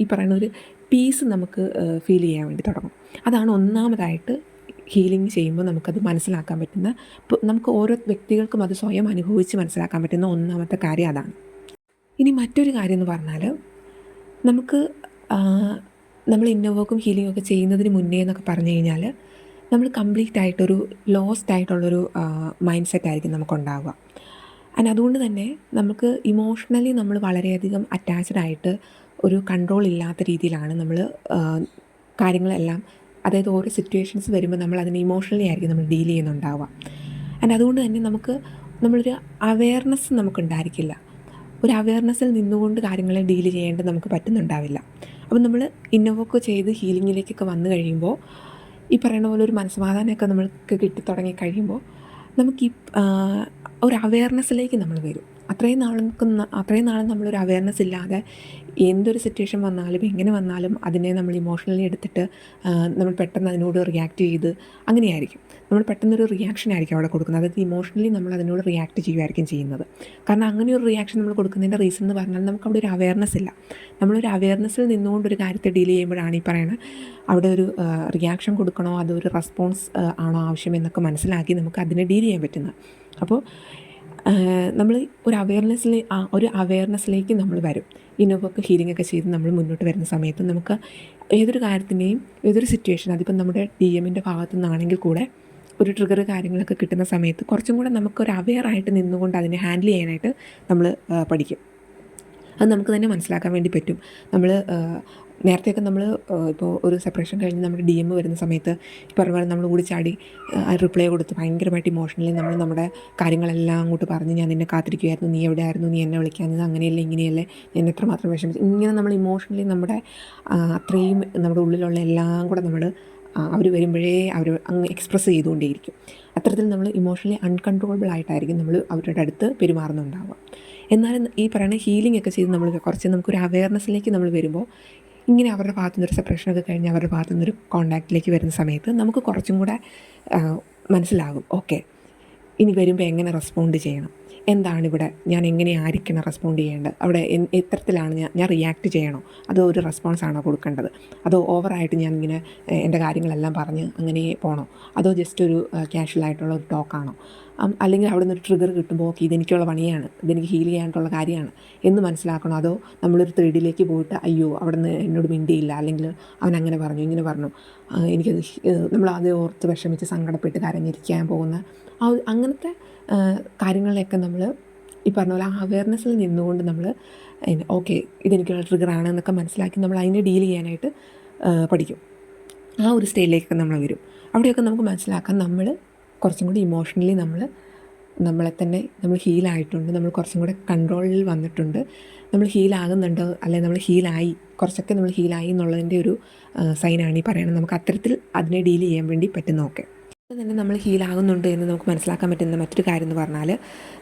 Speaker 1: ഈ പറയുന്ന ഒരു പീസ് നമുക്ക് ഫീൽ ചെയ്യാൻ വേണ്ടി തുടങ്ങും. അതാണ് ഒന്നാമതായിട്ട് ഹീലിംഗ് ചെയ്യുമ്പോൾ നമുക്കത് മനസ്സിലാക്കാൻ പറ്റുന്ന നമുക്ക് ഓരോ വ്യക്തികൾക്കും അത് സ്വയം അനുഭവിച്ച് മനസ്സിലാക്കാൻ പറ്റുന്ന ഒന്നാമത്തെ കാര്യം അതാണ്. ഇനി മറ്റൊരു കാര്യം എന്ന് പറഞ്ഞാൽ നമുക്ക് നമ്മൾ ഇന്നോവോക്കും ഹീലിംഗ് ഒക്കെ ചെയ്യുന്നതിന് മുന്നേ എന്നൊക്കെ പറഞ്ഞു കഴിഞ്ഞാൽ നമ്മൾ കംപ്ലീറ്റ് ആയിട്ടൊരു ലോസ്റ്റ് ആയിട്ടുള്ളൊരു മൈൻഡ് സെറ്റ് ആയിരിക്കും നമുക്കുണ്ടാവുക. ആൻഡ് അതുകൊണ്ട് തന്നെ നമുക്ക് ഇമോഷണലി നമ്മൾ വളരെയധികം അറ്റാച്ച്ഡ് ആയിട്ട് ഒരു കൺട്രോൾ ഇല്ലാത്ത രീതിയിലാണ് നമ്മൾ കാര്യങ്ങളെല്ലാം അതായത് ഓരോ സിറ്റുവേഷൻസ് വരുമ്പോൾ നമ്മൾ അതിന് ഇമോഷണലി ആയിരിക്കും നമ്മൾ ഡീൽ ചെയ്യുന്നുണ്ടാവുക. ആൻഡ് അതുകൊണ്ട് തന്നെ നമുക്ക് നമ്മളൊരു അവയർനെസ് നമുക്കുണ്ടായിരിക്കില്ല. ഒരു അവയർനെസ്സിൽ നിന്നുകൊണ്ട് കാര്യങ്ങളെ ഡീൽ ചെയ്യേണ്ടത് നമുക്ക് പറ്റുന്നുണ്ടാവില്ല. അപ്പം നമ്മൾ ഇന്നോവൊക്കെ ചെയ്ത് ഹീലിങ്ങിലേക്കൊക്കെ വന്നു കഴിയുമ്പോൾ ഈ പറയുന്ന പോലെ ഒരു മനസ്സമാധാനമൊക്കെ നമ്മൾക്ക് കിട്ടി തുടങ്ങി കഴിയുമ്പോൾ നമുക്ക് ഈ ഒരു അവയർനെസ്സിലേക്ക് നമ്മൾ വരും. അത്രയും നാൾക്ക് അത്രയും നാളും നമ്മളൊരു അവയർനെസ് ഇല്ലാതെ എന്തൊരു സിറ്റുവേഷൻ വന്നാലും എങ്ങനെ വന്നാലും അതിനെ നമ്മൾ ഇമോഷണലി എടുത്തിട്ട് നമ്മൾ പെട്ടെന്ന് അതിനോട് റിയാക്ട് ചെയ്ത് അങ്ങനെയായിരിക്കും. നമ്മൾ പെട്ടെന്നൊരു റിയാക്ഷൻ ആയിരിക്കും അവിടെ കൊടുക്കുന്നത്. അതായത് ഇമോഷണലി നമ്മൾ അതിനോട് റിയാക്ട് ചെയ്യുമായിരിക്കും ചെയ്യുന്നത്. കാരണം അങ്ങനെ ഒരു റിയാക്ഷൻ നമ്മൾ കൊടുക്കുന്നതിന്റെ റീസൺ എന്ന് പറഞ്ഞാൽ നമുക്ക് അവിടെ ഒരു അവയർനെസ് ഇല്ല. നമ്മളൊരു അവയർനെസ്സിൽ നിന്നുകൊണ്ട് ഒരു കാര്യത്തെ ഡീൽ ചെയ്യുമ്പോഴാണ് ഈ പറയുന്നത് അവിടെ ഒരു റിയാക്ഷൻ കൊടുക്കണോ അതൊരു റെസ്പോൺസ് ആണോ ആവശ്യം എന്നൊക്കെ മനസ്സിലാക്കി നമുക്ക് അതിനെ ഡീൽ ചെയ്യാൻ പറ്റുന്നത്. അപ്പോൾ നമ്മൾ ഒരു അവയർനെസ്സിൽ ഒരു അവയർനെസ്സിലേക്ക് നമ്മൾ വരും. ഇന്നോവൊക്കെ ഹീലിംഗ് ഒക്കെ ചെയ്ത് നമ്മൾ മുന്നോട്ട് വരുന്ന സമയത്ത് നമുക്ക് ഏതൊരു കാര്യത്തിന്റെയും ഏതൊരു സിറ്റുവേഷൻ അതിപ്പം നമ്മുടെ ഡി എമ്മിന്റെ ഭാഗത്തു നിന്നാണെങ്കിൽ കൂടെ ഒരു ട്രിഗർ കാര്യങ്ങളൊക്കെ കിട്ടുന്ന സമയത്ത് കുറച്ചും കൂടെ നമുക്കൊരു അവെയറായിട്ട് നിന്നുകൊണ്ട് അതിനെ ഹാൻഡിൽ ചെയ്യാനായിട്ട് നമ്മൾ പഠിക്കും. അത് നമുക്ക് തന്നെ മനസ്സിലാക്കാൻ വേണ്ടി പറ്റും. നമ്മൾ നേരത്തെയൊക്കെ നമ്മൾ ഇപ്പോൾ ഒരു സെപ്പറേഷൻ കഴിഞ്ഞ് നമ്മുടെ ഡി എം വരുന്ന സമയത്ത് ഈ പറഞ്ഞ പോലെ നമ്മൾ കൂടി ചാടി റിപ്ലൈ കൊടുത്ത് ഭയങ്കരമായിട്ട് ഇമോഷണലി നമ്മൾ നമ്മുടെ കാര്യങ്ങളെല്ലാം അങ്ങോട്ട് പറഞ്ഞ് ഞാൻ നിന്നെ കാത്തിരിക്കുമായിരുന്നു നീ എവിടെ ആയിരുന്നു നീ എന്നെ വിളിക്കാഞ്ഞത് അങ്ങനെയല്ലേ ഇങ്ങനെയല്ലേ ഞാൻ എത്രമാത്രം വിഷമിച്ചു ഇങ്ങനെ നമ്മൾ ഇമോഷണലി നമ്മുടെ അത്രയും നമ്മുടെ ഉള്ളിലുള്ള എല്ലാം കൂടെ നമ്മൾ അവർ വരുമ്പോഴേ അവർ അങ്ങ് എക്സ്പ്രസ് ചെയ്തുകൊണ്ടേയിരിക്കും. അത്തരത്തിൽ നമ്മൾ ഇമോഷണലി അൺകൺട്രോളബിൾ ആയിട്ടായിരിക്കും നമ്മൾ അവരുടെ അടുത്ത് പെരുമാറുന്നുണ്ടാവുക. എന്നാലും ഈ പറയുന്ന ഹീലിംഗ് ഒക്കെ ചെയ്ത് നമ്മൾ കുറച്ച് നമുക്കൊരു അവയർനെസ്സിലേക്ക് നമ്മൾ വരുമ്പോൾ ഇങ്ങനെ അവരുടെ ഭാഗത്തു നിന്നൊരു സെപ്പറേഷനൊക്കെ കഴിഞ്ഞ് അവരുടെ ഭാഗത്തു നിന്നൊരു കോണ്ടാക്റ്റിലേക്ക് വരുന്ന സമയത്ത് നമുക്ക് കുറച്ചും കൂടെ മനസ്സിലാകും. ഓക്കെ ഇനി വരുമ്പോൾ എങ്ങനെ റെസ്പോണ്ട് ചെയ്യണം? എന്താണ് ഇവിടെ ഞാൻ എങ്ങനെ ആയിരിക്കണം റെസ്പോണ്ട് ചെയ്യേണ്ടത്? അവിടെ എത്തരത്തിലാണ് ഞാൻ ഞാൻ റിയാക്ട് ചെയ്യണോ? അതോ ഒരു റെസ്പോൺസ് ആണോ കൊടുക്കേണ്ടത്? അതോ ഓവറായിട്ട് ഞാൻ ഇങ്ങനെ എന്റെ കാര്യങ്ങളെല്ലാം പറഞ്ഞ് അങ്ങനെ പോകണോ അതോ ജസ്റ്റ് ഒരു ക്യാഷ്വൽ ആയിട്ടുള്ള ഒരു ടോക്കാണോ അല്ലെങ്കിൽ അവിടെ നിന്ന് ഒരു ട്രിഗർ കിട്ടുമ്പോൾ ഓക്കെ ഇതെനിക്കുള്ള പണിയാണ്. ഇതെനിക്ക് ഹീൽ ചെയ്യാനായിട്ടുള്ള കാര്യമാണ്. എന്ന് മനസ്സിലാക്കണം? അതോ നമ്മളൊരു ത്രീഡിലേക്ക് പോയിട്ട് അയ്യോ അവിടെ നിന്ന് എന്നോട് മിണ്ടിയില്ല അല്ലെങ്കിൽ അവൻ അങ്ങനെ പറഞ്ഞു ഇങ്ങനെ പറഞ്ഞു. എനിക്കത് നമ്മൾ അത് ഓർത്ത് വിഷമിച്ച് സങ്കടപ്പെട്ട് കരഞ്ഞിരിക്കാൻ പോകുന്ന ആ അങ്ങനത്തെ കാര്യങ്ങളിലൊക്കെ നമ്മൾ ഈ പറഞ്ഞ പോലെ ആ അവയർനെസ്സിൽ നിന്നുകൊണ്ട് നമ്മൾ ഓക്കെ ഇതെനിക്കുള്ള ട്രിഗറാണ് എന്നൊക്കെ മനസ്സിലാക്കി നമ്മൾ അതിനെ ഡീൽ ചെയ്യാനായിട്ട് പഠിക്കും. ആ ഒരു സ്റ്റേജിലേക്കൊക്കെ നമ്മൾ വരും. അവിടെയൊക്കെ നമുക്ക് മനസ്സിലാക്കാൻ നമ്മൾ കുറച്ചും കൂടി ഇമോഷണലി നമ്മൾ നമ്മളെ തന്നെ നമ്മൾ ഹീലായിട്ടുണ്ട് നമ്മൾ കുറച്ചും കൂടെ കൺട്രോളിൽ വന്നിട്ടുണ്ട്. നമ്മൾ ഹീലാകുന്നുണ്ടോ അല്ലെങ്കിൽ നമ്മൾ ഹീലായി കുറച്ചൊക്കെ നമ്മൾ ഹീലായി എന്നുള്ളതിന്റെ ഒരു സൈനാണ് ഈ പറയുന്നത്. നമുക്ക് അത്തരത്തിൽ അതിനെ ഡീൽ ചെയ്യാൻ വേണ്ടി പറ്റുന്നതൊക്കെ. തന്നെ നമ്മൾ ഹീലാകുന്നുണ്ട് എന്ന് നമുക്ക് മനസ്സിലാക്കാൻ പറ്റുന്ന മറ്റൊരു കാര്യം എന്ന് പറഞ്ഞാൽ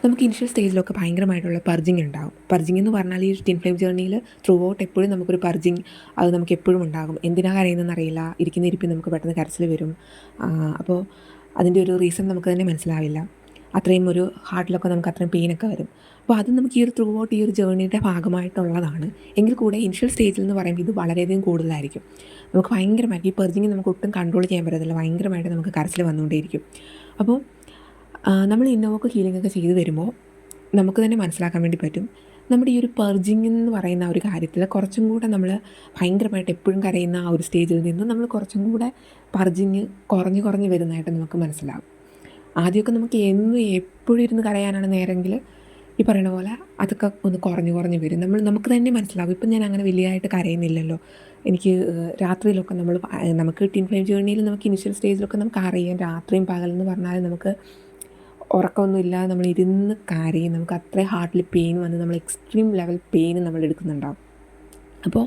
Speaker 1: നമുക്ക് ഇനിഷ്യൽ സ്റ്റേജിലൊക്കെ ഭയങ്കരമായിട്ടുള്ള പർജിങ് ഉണ്ടാകും. പർജിങ് എന്ന് പറഞ്ഞാൽ ഈ ടിൻ ഫ്ലെയിം ജേർണിയിൽ ത്രൂ ഔട്ട് എപ്പോഴും നമുക്കൊരു പർജിങ് അത് നമുക്ക് എപ്പോഴും ഉണ്ടാകും. എന്തിനാ കരയുന്നതെന്ന് അറിയില്ല. ഇരിക്കുന്ന ഇരിപ്പിൽ നമുക്ക് പെട്ടെന്ന് കരച്ചിൽ വരും. അപ്പോൾ അതിന്റെ ഒരു റീസൺ നമുക്ക് തന്നെ മനസ്സിലാവില്ല. അത്രയും ഒരു ഹാർട്ടിലൊക്കെ നമുക്ക് അത്രയും പെയിനൊക്കെ വരും. അപ്പോൾ അത് നമുക്ക് ഈ ഒരു ത്രൂ ഔട്ട് ഈ ഒരു ജേർണിയുടെ ഭാഗമായിട്ടുള്ളതാണ്. എങ്കിൽ കൂടെ ഇനിഷ്യൽ സ്റ്റേജിൽ എന്ന് പറയുമ്പോൾ ഇത് വളരെയധികം കൂടുതലായിരിക്കും. നമുക്ക് ഭയങ്കരമായിട്ട് ഈ പെർജിങ് നമുക്ക് ഒട്ടും കൺട്രോൾ ചെയ്യാൻ പറ്റത്തില്ല. ഭയങ്കരമായിട്ട് നമുക്ക് കരച്ചിൽ വന്നുകൊണ്ടേയിരിക്കും. അപ്പോൾ നമ്മൾ ഇന്നോവക്ക് ഹീലിംഗ് ഒക്കെ ചെയ്തു വരുമ്പോൾ നമുക്ക് തന്നെ മനസ്സിലാക്കാൻ വേണ്ടി പറ്റും. നമ്മുടെ ഈ ഒരു പെർജിങ് എന്ന് പറയുന്ന ഒരു കാര്യത്തിൽ കുറച്ചും കൂടെ നമ്മൾ ഭയങ്കരമായിട്ട് എപ്പോഴും കരയുന്ന ആ ഒരു സ്റ്റേജിൽ നിന്ന് നമ്മൾ കുറച്ചും കൂടെ പർജിങ് കുറഞ്ഞ് കുറഞ്ഞ് വരുന്നതായിട്ട് നമുക്ക് മനസ്സിലാകും. ആദ്യമൊക്കെ നമുക്ക് എന്നും എപ്പോഴും ഇരുന്ന് കരയാനാണ് നേരെങ്കിൽ ഈ പറയുന്ന പോലെ അതൊക്കെ ഒന്ന് കുറഞ്ഞ് കുറഞ്ഞ് വരും. നമ്മൾ നമുക്ക് തന്നെ മനസ്സിലാവും ഇപ്പം ഞാൻ അങ്ങനെ വലിയതായിട്ട് കരയുന്നില്ലല്ലോ. എനിക്ക് രാത്രിയിലൊക്കെ നമ്മൾ നമുക്ക് ടിൻ ഫ്ലെയിം ജേർണിയിൽ നമുക്ക് ഇനിഷ്യൽ സ്റ്റേജിലൊക്കെ നമുക്ക് അറിയാം. രാത്രിയും പകലെന്ന് പറഞ്ഞാൽ നമുക്ക് ഉറക്കമൊന്നും ഇല്ലാതെ നമ്മൾ ഇരുന്ന് കരയും. നമുക്ക് അത്ര ഹാർട്ടിൽ പെയിൻ വന്ന് നമ്മൾ എക്സ്ട്രീം ലെവൽ പെയിൻ നമ്മൾ എടുക്കുന്നുണ്ടാവും. അപ്പോൾ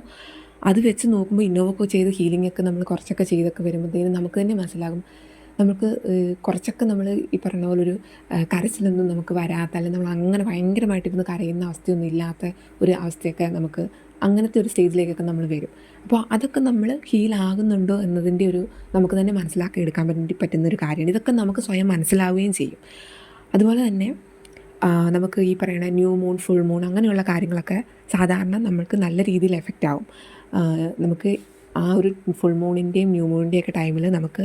Speaker 1: അത് വെച്ച് നോക്കുമ്പോൾ ഇന്നോവൊക്കെ ചെയ്ത് ഹീലിംഗ് ഒക്കെ നമ്മൾ കുറച്ചൊക്കെ ചെയ്തൊക്കെ വരുമ്പോഴത്തേനും നമുക്ക് തന്നെ മനസ്സിലാകും. നമുക്ക് കുറച്ചൊക്കെ നമ്മൾ ഈ പറഞ്ഞ പോലെ ഒരു കരച്ചിലൊന്നും നമുക്ക് വരാത്ത അല്ലെങ്കിൽ നമ്മൾ അങ്ങനെ ഭയങ്കരമായിട്ടിരുന്ന് കരയുന്ന അവസ്ഥയൊന്നും ഇല്ലാത്ത ഒരു അവസ്ഥയൊക്കെ നമുക്ക് അങ്ങനത്തെ ഒരു സ്റ്റേജിലേക്കൊക്കെ നമ്മൾ വരും. അപ്പോൾ അതൊക്കെ നമ്മൾ ഹീലാകുന്നുണ്ടോ എന്നതിന്റെ ഒരു നമുക്ക് തന്നെ മനസ്സിലാക്കി എടുക്കാൻ വേണ്ടി പറ്റുന്ന ഒരു കാര്യമാണ്. ഇതൊക്കെ നമുക്ക് സ്വയം മനസ്സിലാവുകയും ചെയ്യും. അതുപോലെ തന്നെ നമുക്ക് ഈ പറയുന്ന ന്യൂ മൂൺ ഫുൾ മൂൺ അങ്ങനെയുള്ള കാര്യങ്ങളൊക്കെ സാധാരണ നമ്മൾക്ക് നല്ല രീതിയിൽ എഫക്റ്റ് ആവും. നമുക്ക് ആ ഒരു ഫുൾ മൂണിന്റെയും ന്യൂ മൂണിന്റെയും ഒക്കെ ടൈമിൽ നമുക്ക്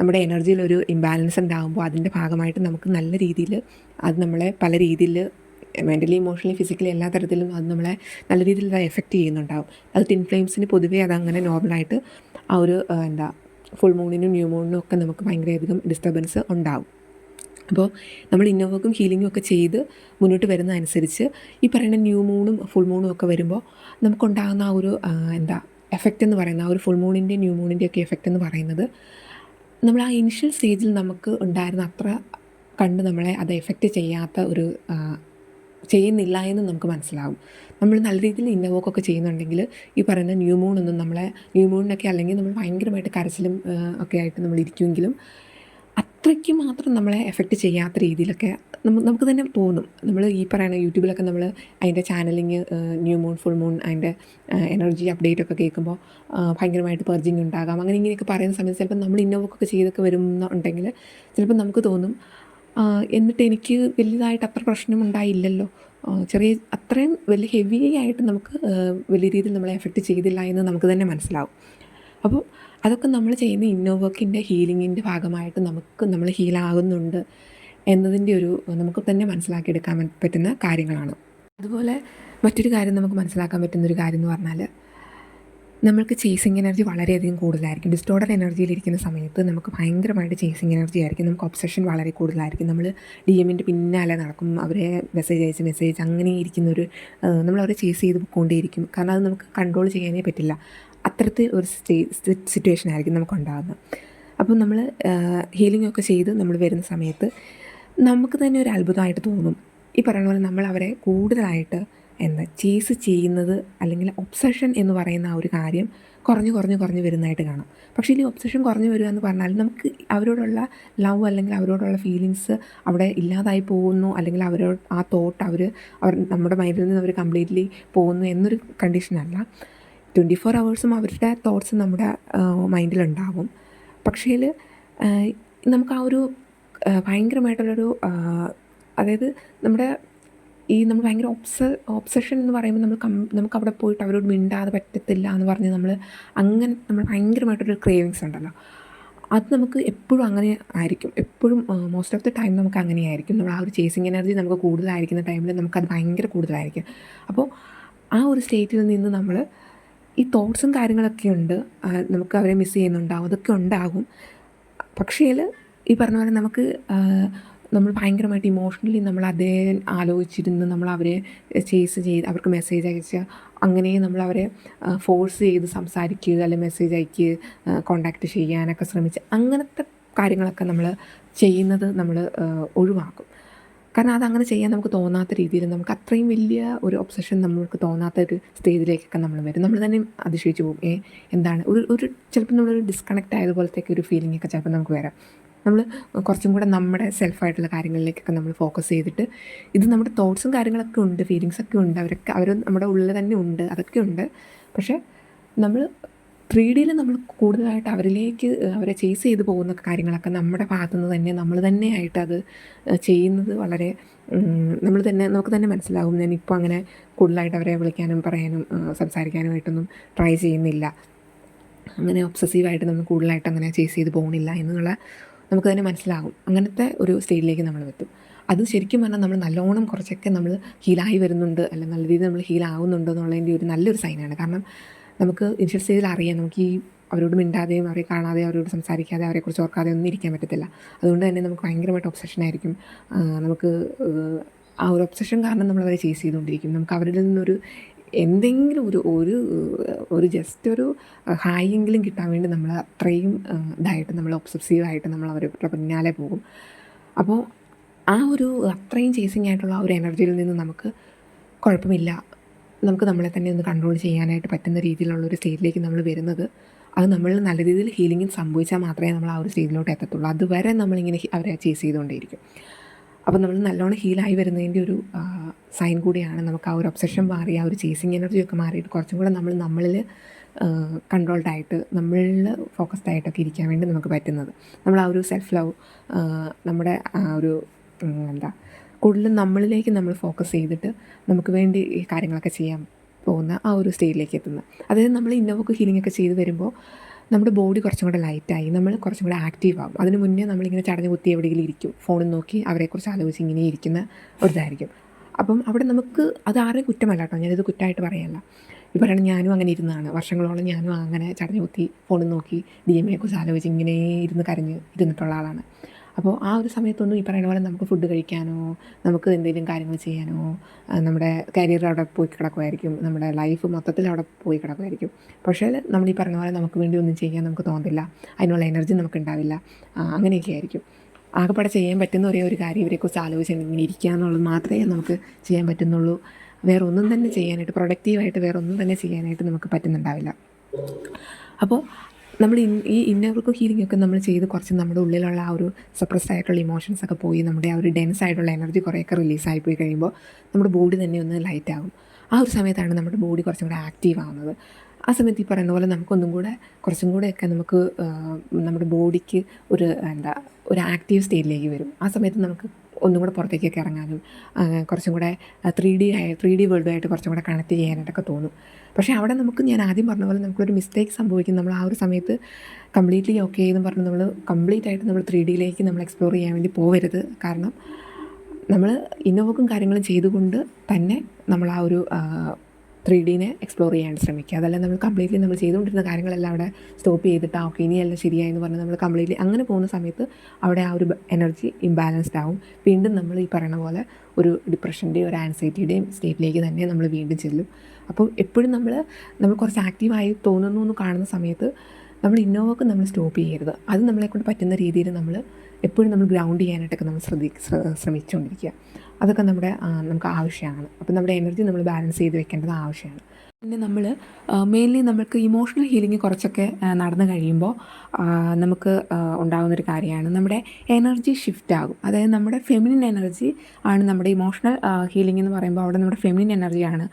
Speaker 1: നമ്മുടെ എനർജിയിൽ ഒരു ഇംബാലൻസ് ഉണ്ടാകുമ്പോൾ അതിന്റെ ഭാഗമായിട്ട് നമുക്ക് നല്ല രീതിയിൽ അത് നമ്മളെ പല രീതിയിൽ മെന്റലി ഇമോഷണലി ഫിസിക്കലി എല്ലാ തരത്തിലും അത് നമ്മളെ നല്ല രീതിയിൽ അത് എഫക്റ്റ് ചെയ്യുന്നുണ്ടാവും. അത് ടിൻ ഫ്ലെയിംസിന് പൊതുവേ അതങ്ങനെ നോർമലായിട്ട് ആ ഒരു എന്താ ഫുൾ മൂണിനും ന്യൂ മൂണിനും ഒക്കെ നമുക്ക് ഭയങ്കരധികം ഡിസ്റ്റർബൻസ് ഉണ്ടാവും. അപ്പോൾ നമ്മൾ ഇന്നോവക്കും ഹീലിങ്ങും ഒക്കെ ചെയ്ത് മുന്നോട്ട് വരുന്നതനുസരിച്ച് ഈ പറയുന്ന ന്യൂ മൂണും ഫുൾ മൂണും ഒക്കെ വരുമ്പോൾ നമുക്കുണ്ടാകുന്ന ആ ഒരു എന്താ എഫക്റ്റ് എന്ന് പറയുന്ന ആ ഒരു ഫുൾ മൂണിന്റെ ന്യൂ മൂണിന്റെ ഒക്കെ എഫക്റ്റ് എന്ന് പറയുന്നത് നമ്മൾ ആ ഇനിഷ്യൽ സ്റ്റേജിൽ നമുക്ക് ഉണ്ടായിരുന്ന അത്ര കണ്ട് നമ്മളെ അത് എഫക്റ്റ് ചെയ്യാത്ത ഒരു ചെയ്യുന്നില്ല എന്ന് നമുക്ക് മനസ്സിലാവും. നമ്മൾ നല്ല രീതിയിൽ ഇന്നവോക്കൊക്കെ ചെയ്യുന്നുണ്ടെങ്കിൽ ഈ പറയുന്ന ന്യൂ മൂൺ ഒന്നും നമ്മളെ ന്യൂ മൂണിനൊക്കെ അല്ലെങ്കിൽ നമ്മൾ ഭയങ്കരമായിട്ട് കരച്ചിലും ഒക്കെ ആയിട്ട് നമ്മൾ ഇരിക്കുമെങ്കിലും അത്രയ്ക്ക് മാത്രം നമ്മളെ എഫക്റ്റ് ചെയ്യാത്ത രീതിയിലൊക്കെ നമുക്ക് തന്നെ തോന്നും. നമ്മൾ ഈ പറയുന്ന യൂട്യൂബിലൊക്കെ നമ്മൾ അതിന്റെ channelling new moon full moon അതിന്റെ എനർജി അപ്ഡേറ്റ് ഒക്കെ കേൾക്കുമ്പോൾ ഭയങ്കരമായിട്ട് പെർജിങ് ഉണ്ടാകാം. അങ്ങനെ ഇങ്ങനെയൊക്കെ പറയുന്ന സമയത്ത് ചിലപ്പോൾ നമ്മൾ ഇന്നോവൊക്കെ ചെയ്തൊക്കെ വരുന്നുണ്ടെങ്കിൽ ചിലപ്പോൾ നമുക്ക് തോന്നും എന്നിട്ട് എനിക്ക് വലിയതായിട്ട് അത്ര പ്രശ്നം ഉണ്ടായില്ലല്ലോ. ചെറിയ അത്രയും വലിയ ഹെവി ആയിട്ട് നമുക്ക് വലിയ രീതിയിൽ നമ്മളെ എഫക്റ്റ് ചെയ്തില്ല എന്ന് നമുക്ക് തന്നെ മനസ്സിലാവും. അപ്പോൾ അതൊക്കെ നമ്മൾ ചെയ്യുന്ന ഇന്നോവർക്കിന്റെ ഹീലിങ്ങിന്റെ ഭാഗമായിട്ട് നമുക്ക് നമ്മൾ ഹീലാകുന്നുണ്ട് എന്നതിന്റെ ഒരു നമുക്ക് തന്നെ മനസ്സിലാക്കിയെടുക്കാൻ പറ്റുന്ന കാര്യങ്ങളാണ്. അതുപോലെ മറ്റൊരു കാര്യം നമുക്ക് മനസ്സിലാക്കാൻ പറ്റുന്ന ഒരു കാര്യം എന്ന് പറഞ്ഞാൽ നമ്മൾക്ക് ചേസിങ് എനർജി വളരെയധികം കൂടുതലായിരിക്കും. ഡിസ്റ്റോർഡർ എനർജിയിലിരിക്കുന്ന സമയത്ത് നമുക്ക് ഭയങ്കരമായിട്ട് ചേസിങ് എനർജി ആയിരിക്കും. നമുക്ക് ഒബ്സഷൻ വളരെ കൂടുതലായിരിക്കും. നമ്മൾ ഡി എമ്മിന്റെ പിന്നാലെ നടക്കും. അവരെ മെസ്സേജ് അയച്ച് മെസ്സേജ് അങ്ങനെ ഇരിക്കുന്നൊരു നമ്മൾ അവരെ ചേസ് ചെയ്ത് പോയിക്കൊണ്ടേയിരിക്കും. കാരണം അത് നമുക്ക് കൺട്രോൾ ചെയ്യാനേ പറ്റില്ല. അത്തരത്തിൽ ഒരു സിറ്റുവേഷൻ ആയിരിക്കും നമുക്ക് ഉണ്ടാകുന്നത് അപ്പം നമ്മൾ ഹീലിംഗ് ഒക്കെ ചെയ്ത് നമ്മൾ വരുന്ന സമയത്ത് നമുക്ക് തന്നെ ഒരു അത്ഭുതമായിട്ട് തോന്നും. ഈ പറയുന്ന പോലെ നമ്മൾ അവരെ കൂടുതലായിട്ട് എന്താ ചേസ് ചെയ്യുന്നത് അല്ലെങ്കിൽ ഒബ്സഷൻ എന്ന് പറയുന്ന ആ ഒരു കാര്യം കുറഞ്ഞു കുറഞ്ഞു കുറഞ്ഞു വരുന്നതായിട്ട് കാണാം. പക്ഷേ ഈ ഒബ്സഷൻ കുറഞ്ഞു വരിക എന്ന് പറഞ്ഞാൽ നമുക്ക് അവരോടുള്ള ലവ് അല്ലെങ്കിൽ അവരോടുള്ള ഫീലിങ്സ് അവിടെ ഇല്ലാതായി പോകുന്നു അല്ലെങ്കിൽ അവരോട് ആ തോട്ട് അവർ അവർ നമ്മുടെ മൈൻഡിൽ നിന്ന് അവർ കംപ്ലീറ്റ്ലി പോകുന്നു എന്നൊരു കണ്ടീഷനല്ല ട്വന്റി ഫോർ അവേഴ്സും അവരുടെ തോട്ട്സ് നമ്മുടെ മൈൻഡിലുണ്ടാവും പക്ഷേ നമുക്ക് ആ ഒരു ഭയങ്കരമായിട്ടുള്ളൊരു അതായത് നമ്മുടെ ഈ നമ്മൾ ഭയങ്കര ഒബ്സ ഒബ്സഷൻ എന്ന് പറയുമ്പോൾ നമ്മൾ കം നമുക്ക് അവിടെ പോയിട്ട് അവരോട് മിണ്ടാതെ പറ്റത്തില്ല എന്ന് പറഞ്ഞ് നമ്മൾ അങ്ങനെ നമ്മൾ ഭയങ്കരമായിട്ടൊരു ക്രേവിങ്സ് ഉണ്ടല്ലോ. അത് നമുക്ക് എപ്പോഴും അങ്ങനെ ആയിരിക്കും. എപ്പോഴും മോസ്റ്റ് ഓഫ് ദി ടൈം നമുക്ക് അങ്ങനെയായിരിക്കും. നമ്മൾ ആ ഒരു ചേസിങ് എനർജി നമുക്ക് കൂടുതലായിരിക്കുന്ന ടൈമിൽ നമുക്കത് ഭയങ്കര കൂടുതലായിരിക്കും. അപ്പോൾ ആ ഒരു സ്റ്റേറ്റിൽ നിന്ന് നമ്മൾ ഈ തോട്ട്സും കാര്യങ്ങളൊക്കെ ഉണ്ട്. നമുക്ക് അവരെ മിസ് ചെയ്യുന്നുണ്ടാവും. അതൊക്കെ ഉണ്ടാകും. പക്ഷേ ഈ പറഞ്ഞ പോലെ നമുക്ക് നമ്മൾ ഭയങ്കരമായിട്ട് ഇമോഷണലി നമ്മൾ അതേ ആലോചിച്ചിരുന്ന് നമ്മൾ അവരെ ചേസ് ചെയ്ത് അവർക്ക് മെസ്സേജ് അയച്ച് അങ്ങനെ നമ്മൾ അവരെ ഫോഴ്സ് ചെയ്ത് സംസാരിക്കുക അല്ലെങ്കിൽ മെസ്സേജ് അയക്കുക കോണ്ടാക്ട് ചെയ്യാനൊക്കെ ശ്രമിച്ച് അങ്ങനത്തെ കാര്യങ്ങളൊക്കെ നമ്മൾ ചെയ്യുന്നത് നമ്മൾ ഒഴിവാക്കും. കാരണം അതങ്ങനെ ചെയ്യാൻ നമുക്ക് തോന്നാത്ത രീതിയിൽ നമുക്ക് അത്രയും വലിയ ഒരു ഒബ്സഷൻ നമ്മൾക്ക് തോന്നാത്ത ഒരു സ്റ്റേജിലേക്കൊക്കെ നമ്മൾ വരും. നമ്മൾ തന്നെ അതിശയിച്ചു പോകും. എന്താണ്? ഒരു ഒരു ചിലപ്പോൾ നമ്മളൊരു ഡിസ്കണക്റ്റ് ആയതുപോലത്തേക്ക് ഒരു ഫീലിംഗ് ഒക്കെ ചിലപ്പോൾ നമുക്ക് വരാം. നമ്മൾ കുറച്ചും കൂടെ നമ്മുടെ സെൽഫായിട്ടുള്ള കാര്യങ്ങളിലേക്കൊക്കെ നമ്മൾ ഫോക്കസ് ചെയ്തിട്ട് ഇത് നമ്മുടെ തോട്ട്സും കാര്യങ്ങളൊക്കെ ഉണ്ട് ഫീലിങ്സ് ഒക്കെ ഉണ്ട് അവരൊക്കെ അവർ നമ്മുടെ ഉള്ളിൽ തന്നെ ഉണ്ട് അതൊക്കെ ഉണ്ട്. പക്ഷേ നമ്മൾ ത്രീ ഡിയിൽ നമ്മൾ കൂടുതലായിട്ട് അവരിലേക്ക് അവരെ ചേസ് ചെയ്ത് പോകുന്ന കാര്യങ്ങളൊക്കെ നമ്മുടെ ഭാഗത്തു നിന്ന് തന്നെ നമ്മൾ തന്നെയായിട്ട് അത് ചെയ്യുന്നത് വളരെ നമ്മൾ തന്നെ നമുക്ക് തന്നെ മനസ്സിലാകും ഞാൻ ഞാനിപ്പോൾ അങ്ങനെ കൂടുതലായിട്ട് അവരെ വിളിക്കാനും പറയാനും സംസാരിക്കാനുമായിട്ടൊന്നും ട്രൈ ചെയ്യുന്നില്ല. അങ്ങനെ ഒബ്സസീവായിട്ട് നമ്മൾ കൂടുതലായിട്ട് അങ്ങനെ ചേസ് ചെയ്ത് പോകുന്നില്ല എന്നുള്ള നമുക്ക് തന്നെ മനസ്സിലാകും. അങ്ങനത്തെ ഒരു സ്റ്റേജിലേക്ക് നമ്മൾ എത്തും. അത് ശരിക്കും പറഞ്ഞാൽ നമ്മൾ നല്ലോണം കുറച്ചൊക്കെ നമ്മൾ ഹീലായി വരുന്നുണ്ട് അല്ല നല്ല രീതിയിൽ നമ്മൾ ഹീലാവുന്നുണ്ട് എന്നുള്ളതിന്റെ ഒരു നല്ലൊരു സൈനാണ് കാരണം നമുക്ക് ഇനിഷ്യൽ സ്റ്റേജിൽ അറിയാം നമുക്ക് ഈ അവരോട് മിണ്ടാതെയും അവരെ കാണാതെ അവരോട് സംസാരിക്കാതെ അവരെക്കുറിച്ച് ഓർക്കാതെ ഒന്നും ഇരിക്കാൻ പറ്റത്തില്ല. അതുകൊണ്ട് തന്നെ നമുക്ക് ഭയങ്കരമായിട്ട് ഒബ്സഷൻ ആയിരിക്കും. നമുക്ക് ആ ഒരു ഒബ്സഷൻ കാരണം നമ്മൾ അവരെ ചേസ് ചെയ്തുകൊണ്ടിരിക്കും. നമുക്ക് അവരിൽ നിന്നൊരു എന്തെങ്കിലും ഒരു ഒരു ഒരു ജസ്റ്റ് ഒരു ഹായെങ്കിലും കിട്ടാൻ വേണ്ടി നമ്മൾ അത്രയും ഇതായിട്ട് നമ്മൾ ഒബ്സസീവായിട്ട് നമ്മൾ അവരുടെ പിന്നാലെ പോകും. അപ്പോൾ ആ ഒരു അത്രയും ചേസിങ് ആയിട്ടുള്ള ആ ഒരു എനർജിയിൽ നിന്ന് നമുക്ക് കുഴപ്പമില്ല. നമുക്ക് നമ്മളെ തന്നെ ഒന്ന് കൺട്രോൾ ചെയ്യാനായിട്ട് പറ്റുന്ന രീതിയിലുള്ള ഒരു സ്റ്റേജിലേക്ക് നമ്മൾ വരുന്നത് അത് നമ്മൾ നല്ല രീതിയിൽ ഹീലിംഗ് സംഭവിച്ചാൽ മാത്രമേ നമ്മൾ ആ ഒരു സ്റ്റേജിലോട്ട് എത്തത്തുള്ളൂ. അതുവരെ നമ്മളിങ്ങനെ അവരെ ചേസ് ചെയ്തുകൊണ്ടേയിരിക്കും. അപ്പോൾ നമ്മൾ നല്ലോണം ഹീലായി വരുന്നതിന്റെ ഒരു സൈൻ കൂടിയാണ്. നമുക്ക് ആ ഒരു ഒബ്സഷൻ മാറി ആ ഒരു ചേസിങ് എനർജിയൊക്കെ മാറിയിട്ട് കുറച്ചും കൂടെ നമ്മൾ നമ്മളിൽ കൺട്രോൾഡ് ആയിട്ട് നമ്മളിൽ ഫോക്കസ്ഡ് ആയിട്ടൊക്കെ ഇരിക്കാൻ വേണ്ടി നമുക്ക് പറ്റുന്നത്. നമ്മൾ ആ ഒരു സെൽഫ് ലവ് നമ്മുടെ ആ ഒരു എന്താ കൂടുതലും നമ്മളിലേക്ക് നമ്മൾ ഫോക്കസ് ചെയ്തിട്ട് നമുക്ക് വേണ്ടി ഈ കാര്യങ്ങളൊക്കെ ചെയ്യാൻ പോകുന്ന ആ ഒരു സ്റ്റേജിലേക്ക് എത്തുന്നത്. അതായത് നമ്മൾ ഇന്നവക്ക് ഹീലിംഗ് ഒക്കെ ചെയ്ത് വരുമ്പോൾ നമ്മുടെ ബോഡി കുറച്ചും കൂടെ ലൈറ്റായി നമ്മൾ കുറച്ചും കൂടെ ആക്റ്റീവ് ആകും അതിന് മുന്നേ നമ്മളിങ്ങനെ ചടഞ്ഞ് കുത്തി എവിടെയെങ്കിലും ഇരിക്കും. ഫോണിൽ നോക്കി അവരെക്കുറിച്ച് ആലോചിച്ച് ഇങ്ങനെ ഇരിക്കുന്ന ഒരു ഇതായിരിക്കും അപ്പം അവിടെ നമുക്ക് അത് ആരെയും കുറ്റമല്ല കേട്ടോ. ഞാനിത് കുറ്റമായിട്ട് പറയല്ല. ഈ ഞാനും അങ്ങനെ ഇരുന്നതാണ്. വർഷങ്ങളോളം ഞാനും അങ്ങനെ ചടഞ്ഞ് കുത്തി ഫോണിൽ നോക്കി ഡി എം എയെക്കുറിച്ച് ആലോചിച്ച് ഇങ്ങനെ ഇരുന്ന് കരഞ്ഞ് ഇരുന്നിട്ടുള്ള ആളാണ്. അപ്പോൾ ആ ഒരു സമയത്തൊന്നും ഈ പറയുന്ന പോലെ നമുക്ക് ഫുഡ് കഴിക്കാനോ നമുക്ക് എന്തെങ്കിലും കാര്യങ്ങൾ ചെയ്യാനോ നമ്മുടെ കരിയർ അവിടെ പോയി കിടക്കുമായിരിക്കും. നമ്മുടെ ലൈഫ് മൊത്തത്തിൽ അവിടെ പോയി കിടക്കുമായിരിക്കും. പക്ഷേ നമ്മൾ ഈ പറഞ്ഞ പോലെ നമുക്ക് വേണ്ടി ഒന്നും ചെയ്യാൻ നമുക്ക് തോന്നില്ല അതിനുള്ള എനർജി നമുക്ക് ഉണ്ടാവില്ല. അങ്ങനെയൊക്കെ ആയിരിക്കും. ആകെപ്പാടെ ചെയ്യാൻ പറ്റുന്ന ഒരേ ഒരു കാര്യം ഇവരെക്കുറിച്ച് ആലോചിച്ച് ഇങ്ങനെ ഇരിക്കുക എന്നുള്ളത് മാത്രമേ നമുക്ക് ചെയ്യാൻ പറ്റുന്നുള്ളൂ. വേറെ ഒന്നും തന്നെ ചെയ്യാനായിട്ട് പ്രൊഡക്റ്റീവായിട്ട് വേറെ ഒന്നും തന്നെ ചെയ്യാനായിട്ട് നമുക്ക് പറ്റുന്നുണ്ടാവില്ല. അപ്പോൾ നമ്മൾ ഈ ഇന്നർ വർക്ക് ഹീലിംഗ് ഒക്കെ നമ്മൾ ചെയ്ത് കുറച്ച് നമ്മുടെ ഉള്ളിലുള്ള ആ ഒരു സപ്രസ് ആയിട്ടുള്ള ഇമോഷൻസ് ഒക്കെ പോയി നമ്മുടെ ആ ഒരു ഡെൻസ് ആയിട്ടുള്ള എനർജി കുറേയൊക്കെ റിലീസായി പോയി കഴിയുമ്പോൾ നമ്മുടെ ബോഡി തന്നെ ഒന്ന് ലൈറ്റ് ആകും. ആ ഒരു സമയത്താണ് നമ്മുടെ ബോഡി കുറച്ചും കൂടെ ആക്റ്റീവ് ആവുന്നത്. ആ സമയത്ത് ഈ പറയുന്ന പോലെ നമുക്കൊന്നും കൂടെ കുറച്ചും കൂടെയൊക്കെ നമുക്ക് നമ്മുടെ ബോഡിക്ക് ഒരു എന്താ ഒരു ആക്റ്റീവ് സ്റ്റേറ്റിലേക്ക് വരും. ആ സമയത്ത് നമുക്ക് ഒന്നും കൂടെ പുറത്തേക്കൊക്കെ ഇറങ്ങാനും കുറച്ചും കൂടെ ത്രീ ഡി ആയ ത്രീ ഡി വേൾഡുമായിട്ട് കുറച്ചും കൂടെ കണക്ട് ചെയ്യാനായിട്ടൊക്കെ തോന്നും. പക്ഷേ അവിടെ നമുക്ക് ഞാൻ ആദ്യം പറഞ്ഞ പോലെ നമുക്കൊരു മിസ്റ്റേക്ക് സംഭവിക്കും. നമ്മൾ ആ ഒരു സമയത്ത് കംപ്ലീറ്റ്ലി ഓക്കെ എന്ന് പറഞ്ഞ് നമ്മൾ കംപ്ലീറ്റ് ആയിട്ട് നമ്മൾ ത്രീ ഡിയിലേക്ക് നമ്മൾ എക്സ്പ്ലോർ ചെയ്യാൻ വേണ്ടി പോകരുത് കാരണം നമ്മൾ ഇന്നോവക്കും കാര്യങ്ങളും ചെയ്തുകൊണ്ട് തന്നെ നമ്മൾ ആ ഒരു ത്രീ ഡീനെ എക്സ്പ്ലോർ ചെയ്യാൻ ശ്രമിക്കുക. അതല്ല നമ്മൾ കംപ്ലീറ്റ്ലി നമ്മൾ ചെയ്തുകൊണ്ടിരുന്ന കാര്യങ്ങളെല്ലാം അവിടെ സ്റ്റോപ്പ് ചെയ്തിട്ട് ഓക്കെ ഇനിയെല്ലാം ശരിയായി എന്ന് പറഞ്ഞ് നമ്മൾ കംപ്ലീറ്റ്ലി അങ്ങനെ പോകുന്ന സമയത്ത് അവിടെ ആ ഒരു എനർജി ഇംബാലൻസ്ഡ് ആവും. വീണ്ടും നമ്മൾ ഈ പറയുന്ന പോലെ ഒരു ഡിപ്രഷന്റെയും ഒരു ആൻസൈറ്റിയുടെയും സ്റ്റേറ്റിലേക്ക് തന്നെ നമ്മൾ വീണ്ടും ചെല്ലും. അപ്പോൾ എപ്പോഴും നമ്മൾ നമ്മൾ കുറച്ച് ആക്റ്റീവായി തോന്നുന്നു എന്ന് കാണുന്ന സമയത്ത് നമ്മൾ ഇന്നോവക്ക് നമ്മൾ സ്റ്റോപ്പ് ചെയ്യരുത്. അത് നമ്മളെക്കൊണ്ട് പറ്റുന്ന രീതിയിൽ നമ്മൾ എപ്പോഴും നമ്മൾ ഗ്രൗണ്ട് ചെയ്യാനായിട്ടൊക്കെ നമ്മൾ ശ്രദ്ധി ശ്രമിച്ചുകൊണ്ടിരിക്കുക. അതൊക്കെ നമ്മുടെ നമുക്ക് ആവശ്യമാണ്. അപ്പോൾ നമ്മുടെ എനർജി നമ്മൾ ബാലൻസ് ചെയ്ത് വെക്കേണ്ടത് ആവശ്യമാണ്. പിന്നെ നമ്മൾ മെയിൻലി നമുക്ക് ഇമോഷണൽ ഹീലിംഗ് കുറച്ചൊക്കെ നടന്നു കഴിയുമ്പോൾ നമുക്ക് ഉണ്ടാകുന്നൊരു കാര്യമാണ്. നമ്മുടെ എനർജി ഷിഫ്റ്റ് ആകും. അതായത് നമ്മുടെ ഫെമിനിൻ എനർജി ആണ് നമ്മുടെ ഇമോഷണൽ ഹീലിംഗ് എന്ന് പറയുമ്പോൾ അവിടെ നമ്മുടെ ഫെമിനിൻ എനർജിയാണ്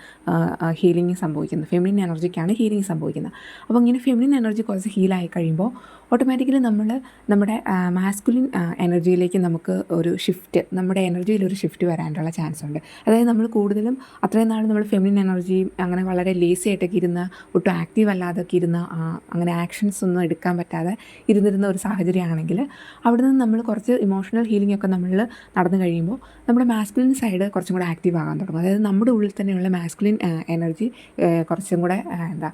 Speaker 1: ഹീലിംഗ് സംഭവിക്കുന്നത്. ഫെമിനിൻ എനർജിക്കാണ് ഹീലിംഗ് സംഭവിക്കുന്നത്. അപ്പോൾ ഇങ്ങനെ ഫെമിനിൻ എനർജി കുറച്ച് ഹീലായി കഴിയുമ്പോൾ ഓട്ടോമാറ്റിക്കലി നമ്മൾ നമ്മുടെ മാസ്കുലിൻ എനർജിയിലേക്ക് നമുക്ക് ഒരു ഷിഫ്റ്റ് നമ്മുടെ എനർജിയിൽ ഒരു ഷിഫ്റ്റ് വരാനുള്ള ചാൻസ് ഉണ്ട്. അതായത് നമ്മൾ കൂടുതലും അത്രയും നാൾ നമ്മൾ ഫെമിനിൻ എനർജി അങ്ങനെ വളരെ ലേസി ആയിട്ടൊക്കെ ഇരുന്ന് ഒട്ടും ആക്റ്റീവ് അല്ലാതൊക്കെ ഇരുന്ന അങ്ങനെ ആക്ഷൻസ് ഒന്നും എടുക്കാൻ പറ്റാതെ ഇരുന്നിരുന്ന ഒരു സാഹചര്യമാണെങ്കിൽ അവിടെ നിന്ന് നമ്മൾ കുറച്ച് ഇമോഷണൽ ഹീലിംഗ് ഒക്കെ നമ്മൾ നടന്നു കഴിയുമ്പോൾ നമ്മുടെ മാസ്കുലിൻ സൈഡ് കുറച്ചും കൂടെ ആക്റ്റീവ് ആകാൻ തുടങ്ങും. അതായത് നമ്മുടെ ഉള്ളിൽ തന്നെയുള്ള മാസ്കുലിൻ എനർജി കുറച്ചും കൂടെ എന്താ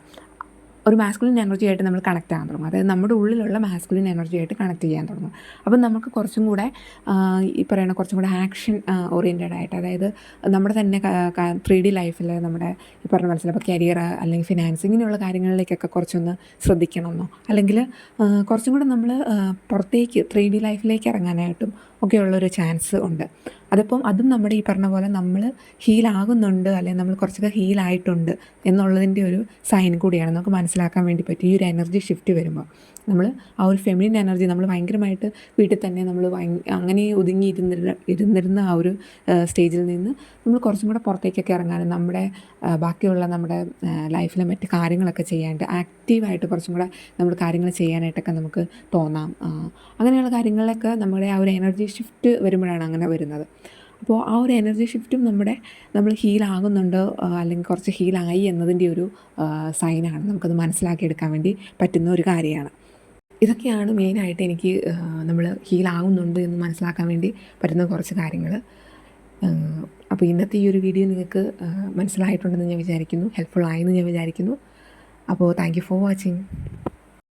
Speaker 1: ഒരു മാസ്കുലിൻ എനർജി ആയിട്ട് നമ്മൾ കണക്ട് ആകാൻ തുടങ്ങും. അതായത് നമ്മുടെ ഉള്ളിലുള്ള മാസ്കുലിൻ എനർജി ആയിട്ട് കണക്ട് ചെയ്യാൻ തുടങ്ങും. അപ്പം നമുക്ക് കുറച്ചും കൂടെ ഈ പറയുന്ന കുറച്ചും കൂടെ ആക്ഷൻ ഓറിയന്റഡ് ആയിട്ട് അതായത് നമ്മുടെ തന്നെ ത്രീ ഡി ലൈഫിൽ നമ്മുടെ ഈ പറഞ്ഞ മനസ്സിലപ്പോൾ കരിയർ അല്ലെങ്കിൽ ഫിനാൻസ് ഇങ്ങനെയുള്ള കാര്യങ്ങളിലേക്കൊക്കെ കുറച്ചൊന്ന് ശ്രദ്ധിക്കണമെന്നോ? അല്ലെങ്കിൽ കുറച്ചും കൂടെ നമ്മൾ പുറത്തേക്ക് ത്രീ ഡി ലൈഫിലേക്ക് ഇറങ്ങാനായിട്ടും ഒക്കെയുള്ളൊരു ചാൻസ് ഉണ്ട്. അതിപ്പം അതും നമ്മുടെ ഈ പറഞ്ഞ പോലെ നമ്മൾ ഹീലാകുന്നുണ്ട് അല്ലെങ്കിൽ നമ്മൾ കുറച്ചൊക്കെ ഹീലായിട്ടുണ്ട് എന്നുള്ളതിന്റെ ഒരു സൈൻ കൂടിയാണ്. നമുക്ക് മനസ്സിലാക്കാൻ വേണ്ടി പറ്റും ഈ ഒരു എനർജി ഷിഫ്റ്റ് വരുമ്പോൾ നമ്മൾ ആ ഒരു ഫെമിനിൻ എനർജി നമ്മൾ ഭയങ്കരമായിട്ട് വീട്ടിൽ തന്നെ നമ്മൾ അങ്ങനെ ഒതുങ്ങി ഇരുന്നിരുന്ന ഇരുന്നിരുന്ന ആ ഒരു സ്റ്റേജിൽ നിന്ന് നമ്മൾ കുറച്ചും കൂടെ പുറത്തേക്കൊക്കെ ഇറങ്ങാനും നമ്മുടെ ബാക്കിയുള്ള നമ്മുടെ ലൈഫിലെ മറ്റ് കാര്യങ്ങളൊക്കെ ചെയ്യാണ്ട് ആക്റ്റീവായിട്ട് കുറച്ചും കൂടെ നമ്മൾ കാര്യങ്ങൾ ചെയ്യാനായിട്ടൊക്കെ നമുക്ക് തോന്നാം. അങ്ങനെയുള്ള കാര്യങ്ങളിലൊക്കെ നമ്മുടെ ആ ഒരു എനർജി ഷിഫ്റ്റ് വരുമ്പോഴാണ് അങ്ങനെ വരുന്നത്. അപ്പോൾ ആ ഒരു എനർജി ഷിഫ്റ്റും നമ്മുടെ നമ്മൾ ഹീലാകുന്നുണ്ടോ അല്ലെങ്കിൽ കുറച്ച് ഹീലായി എന്നതിന്റെ ഒരു സൈനാണ് നമുക്കത് മനസ്സിലാക്കിയെടുക്കാൻ വേണ്ടി പറ്റുന്ന ഒരു കാര്യമാണ്. ഇതൊക്കെയാണ് മെയിനായിട്ട് എനിക്ക് നമ്മൾ ഹീലാകുന്നുണ്ട് എന്ന് മനസ്സിലാക്കാൻ വേണ്ടി പറ്റുന്ന കുറച്ച് കാര്യങ്ങൾ. അപ്പോൾ ഇന്നത്തെ ഈ ഒരു വീഡിയോ നിങ്ങൾക്ക് മനസ്സിലായിട്ടുണ്ടെന്ന് ഞാൻ വിചാരിക്കുന്നു ഹെൽപ്ഫുൾ ആയെന്ന് ഞാൻ വിചാരിക്കുന്നു. അപ്പോൾ താങ്ക് യു ഫോർ വാച്ചിങ്